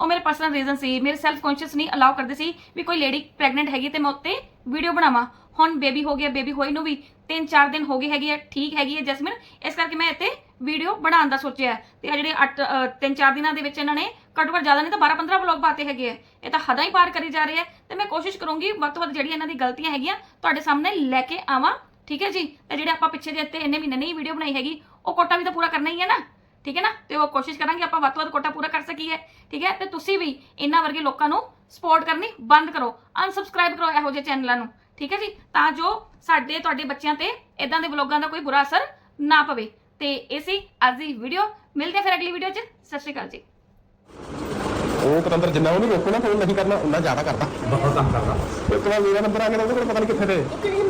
ਉਹ ਮੇਰੇ ਪਰਸਨਲ ਰੀਜ਼ਨ ਸੀ, ਮੇਰੇ ਸੈਲਫ ਕੌਨਸ਼ੀਅਸ ਨਹੀਂ ਅਲਾਉ ਕਰਦੇ ਸੀ ਵੀ ਕੋਈ ਲੇਡੀ ਪ੍ਰੈਗਨੈਂਟ ਹੈਗੀ ਤੇ ਮੈਂ ਉੱਤੇ ਵੀਡੀਓ ਬਣਾਵਾਂ। ਹੁਣ ਬੇਬੀ ਹੋ ਗਿਆ ਬੇਬੀ ਹੋਈ ਨੂੰ ਵੀ 3-4 ਦਿਨ ਹੋ ਗਏ ਹੈਗੀ ਹੈ ਠੀਕ ਹੈਗੀ ਹੈ ਜੈਸਮਿਨ। ਇਸ ਕਰਕੇ ਮੈਂ ਇੱਥੇ ਵੀਡੀਓ ਬਣਾਉਣ ਦਾ ਸੋਚਿਆ ਹੈ। ਤੇ ਆ ਜਿਹੜੇ 8 3-4 ਦਿਨਾਂ ਦੇ ਵਿੱਚ ਇਹਨਾਂ ਨੇ ਘੱਟੋ ਘੱਟ ਜ਼ਿਆਦਾ ਨਹੀਂ ਤਾਂ 12-15 ਵਲੌਗ ਪਾਤੇ ਹੈਗੇ ਆ। ਇਹ ਤਾਂ ਹਦਾਂ ਹੀ ਪਾਰ ਕਰੀ ਜਾ ਰਹੇ ਹੈ ਤੇ ਮੈਂ ਕੋਸ਼ਿਸ਼ ਕਰੂੰਗੀ ਵੱਧ ਤੋਂ ਵੱਧ ਜਿਹੜੀਆਂ ਇਹਨਾਂ ਦੀ ਗਲਤੀਆਂ ਹੈਗੀਆਂ, ਤੁਹਾਡੇ ਸਾਹਮਣੇ ਲੈ ਕੇ ਆਵਾਂ, ਠੀਕ ਹੈ ਜੀ? ਤੇ ਜਿਹੜੇ ਆਪਾਂ ਪਿੱਛੇ ਜੇ ਇੱਥੇ ਇੰਨੇ ਮਹੀਨੇ ਨਹੀਂ ਵੀਡੀਓ ਬਣਾਈ ਹੈਗੀ, ਉਹ ਕੋਟਾ ਵੀ ਤਾਂ ਪੂਰਾ ਕਰਨਾ ਹੀ ਹੈ ਨਾ, ਠੀਕ ਹੈ ਨਾ? ਤੇ ਉਹ ਕੋਸ਼ਿਸ਼ ਕਰਾਂਗੇ ਆਪਾਂ ਵੱਧ ਤੋਂ ਵੱਧ ਕੋਟਾ ਪੂਰਾ ਕਰ ਸਕੀਏ, ਠੀਕ ਹੈ? ਤੇ ਤੁਸੀਂ ਵੀ ਇਹਨਾਂ ਵਰਗੇ ਲੋਕਾਂ ਨੂੰ ਸਪੋਰਟ ਕਰਨੀ ਬੰਦ ਕਰੋ ਅਨਸਬਸਕ੍ਰਾਈਬ ਕਰੋ ਇਹੋ ਜਿਹੇ ਚੈਨਲਾਂ ਨੂੰ। ਠੀਕ ਹੈ ਜੀ? ਤਾਂ ਜੋ ਸਾਡੇ ਤੁਹਾਡੇ ਬੱਚਿਆਂ ਤੇ ਇਦਾਂ ਦੇ ਵਲੋਗਾਂ ਦਾ ਕੋਈ ਬੁਰਾ ਅਸਰ ਨਾ ਪਵੇ। ਤੇ ਇਸੇ ਅੱਜ ਦੀ ਵੀਡੀਓ ਮਿਲਦੇ ਫਿਰ ਅਗਲੀ ਵੀਡੀਓ 'ਚ। ਸਤਿ ਸ਼੍ਰੀ ਅਕਾਲ ਜੀ। ਉਹ ਤਰੰਦਰ ਜਿੰਨਾ ਉਹਨੂੰ ਰੋਕਣਾ ਕੋਈ ਨਹੀਂ ਕਰਨਾ ਉਹਨਾਂ ਜ਼ਿਆਦਾ ਕਰਦਾ। ਬਹੁਤ ਤੰਗ ਕਰਦਾ। ਇੱਕ ਵਾਰ ਮੇਰਾ ਨੰਬਰ ਆ ਗਿਆ ਉਹਦੇ ਕੋਲ ਪਤਾ ਨਹੀਂ ਕਿੱਥੇ ਤੇ।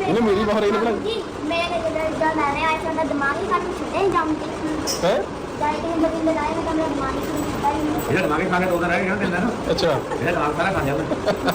ਉਹਨੇ ਮੇਰੀ ਬਹੁਤ ਰੇਲ ਬਣਾਈ ਮੈਂ ਕਹਿੰਦਾ ਜਦ ਮੈਂ ਆਇਆ ਤਾਂ ਦਿਮਾਗ ਹੀ ਕੱਟ ਛੁੱਟੇ ਜਾਂਦੇ ਹੈ? ਡਾਈਟਿੰਗ ਬਦਲ ਲਗਾਇਆ ਤਾਂ ਮੇਰਾ ਦਿਮਾਗ ਹੀ ਛੁੱਟਦਾ ਹੀ ਨਹੀਂ ਇਹ ਦਿਮਾਗ ਹੀ ਖਾਣੇ ਦੋ ਦਿਨ ਰਹਿ ਗਏ ਨਾ ਦਿਨ। ਦਾ ਅੱਛਾ। ਇਹ ਦਾਲ ਸਾਰਾ ਖਾ ਜਾਂਦਾ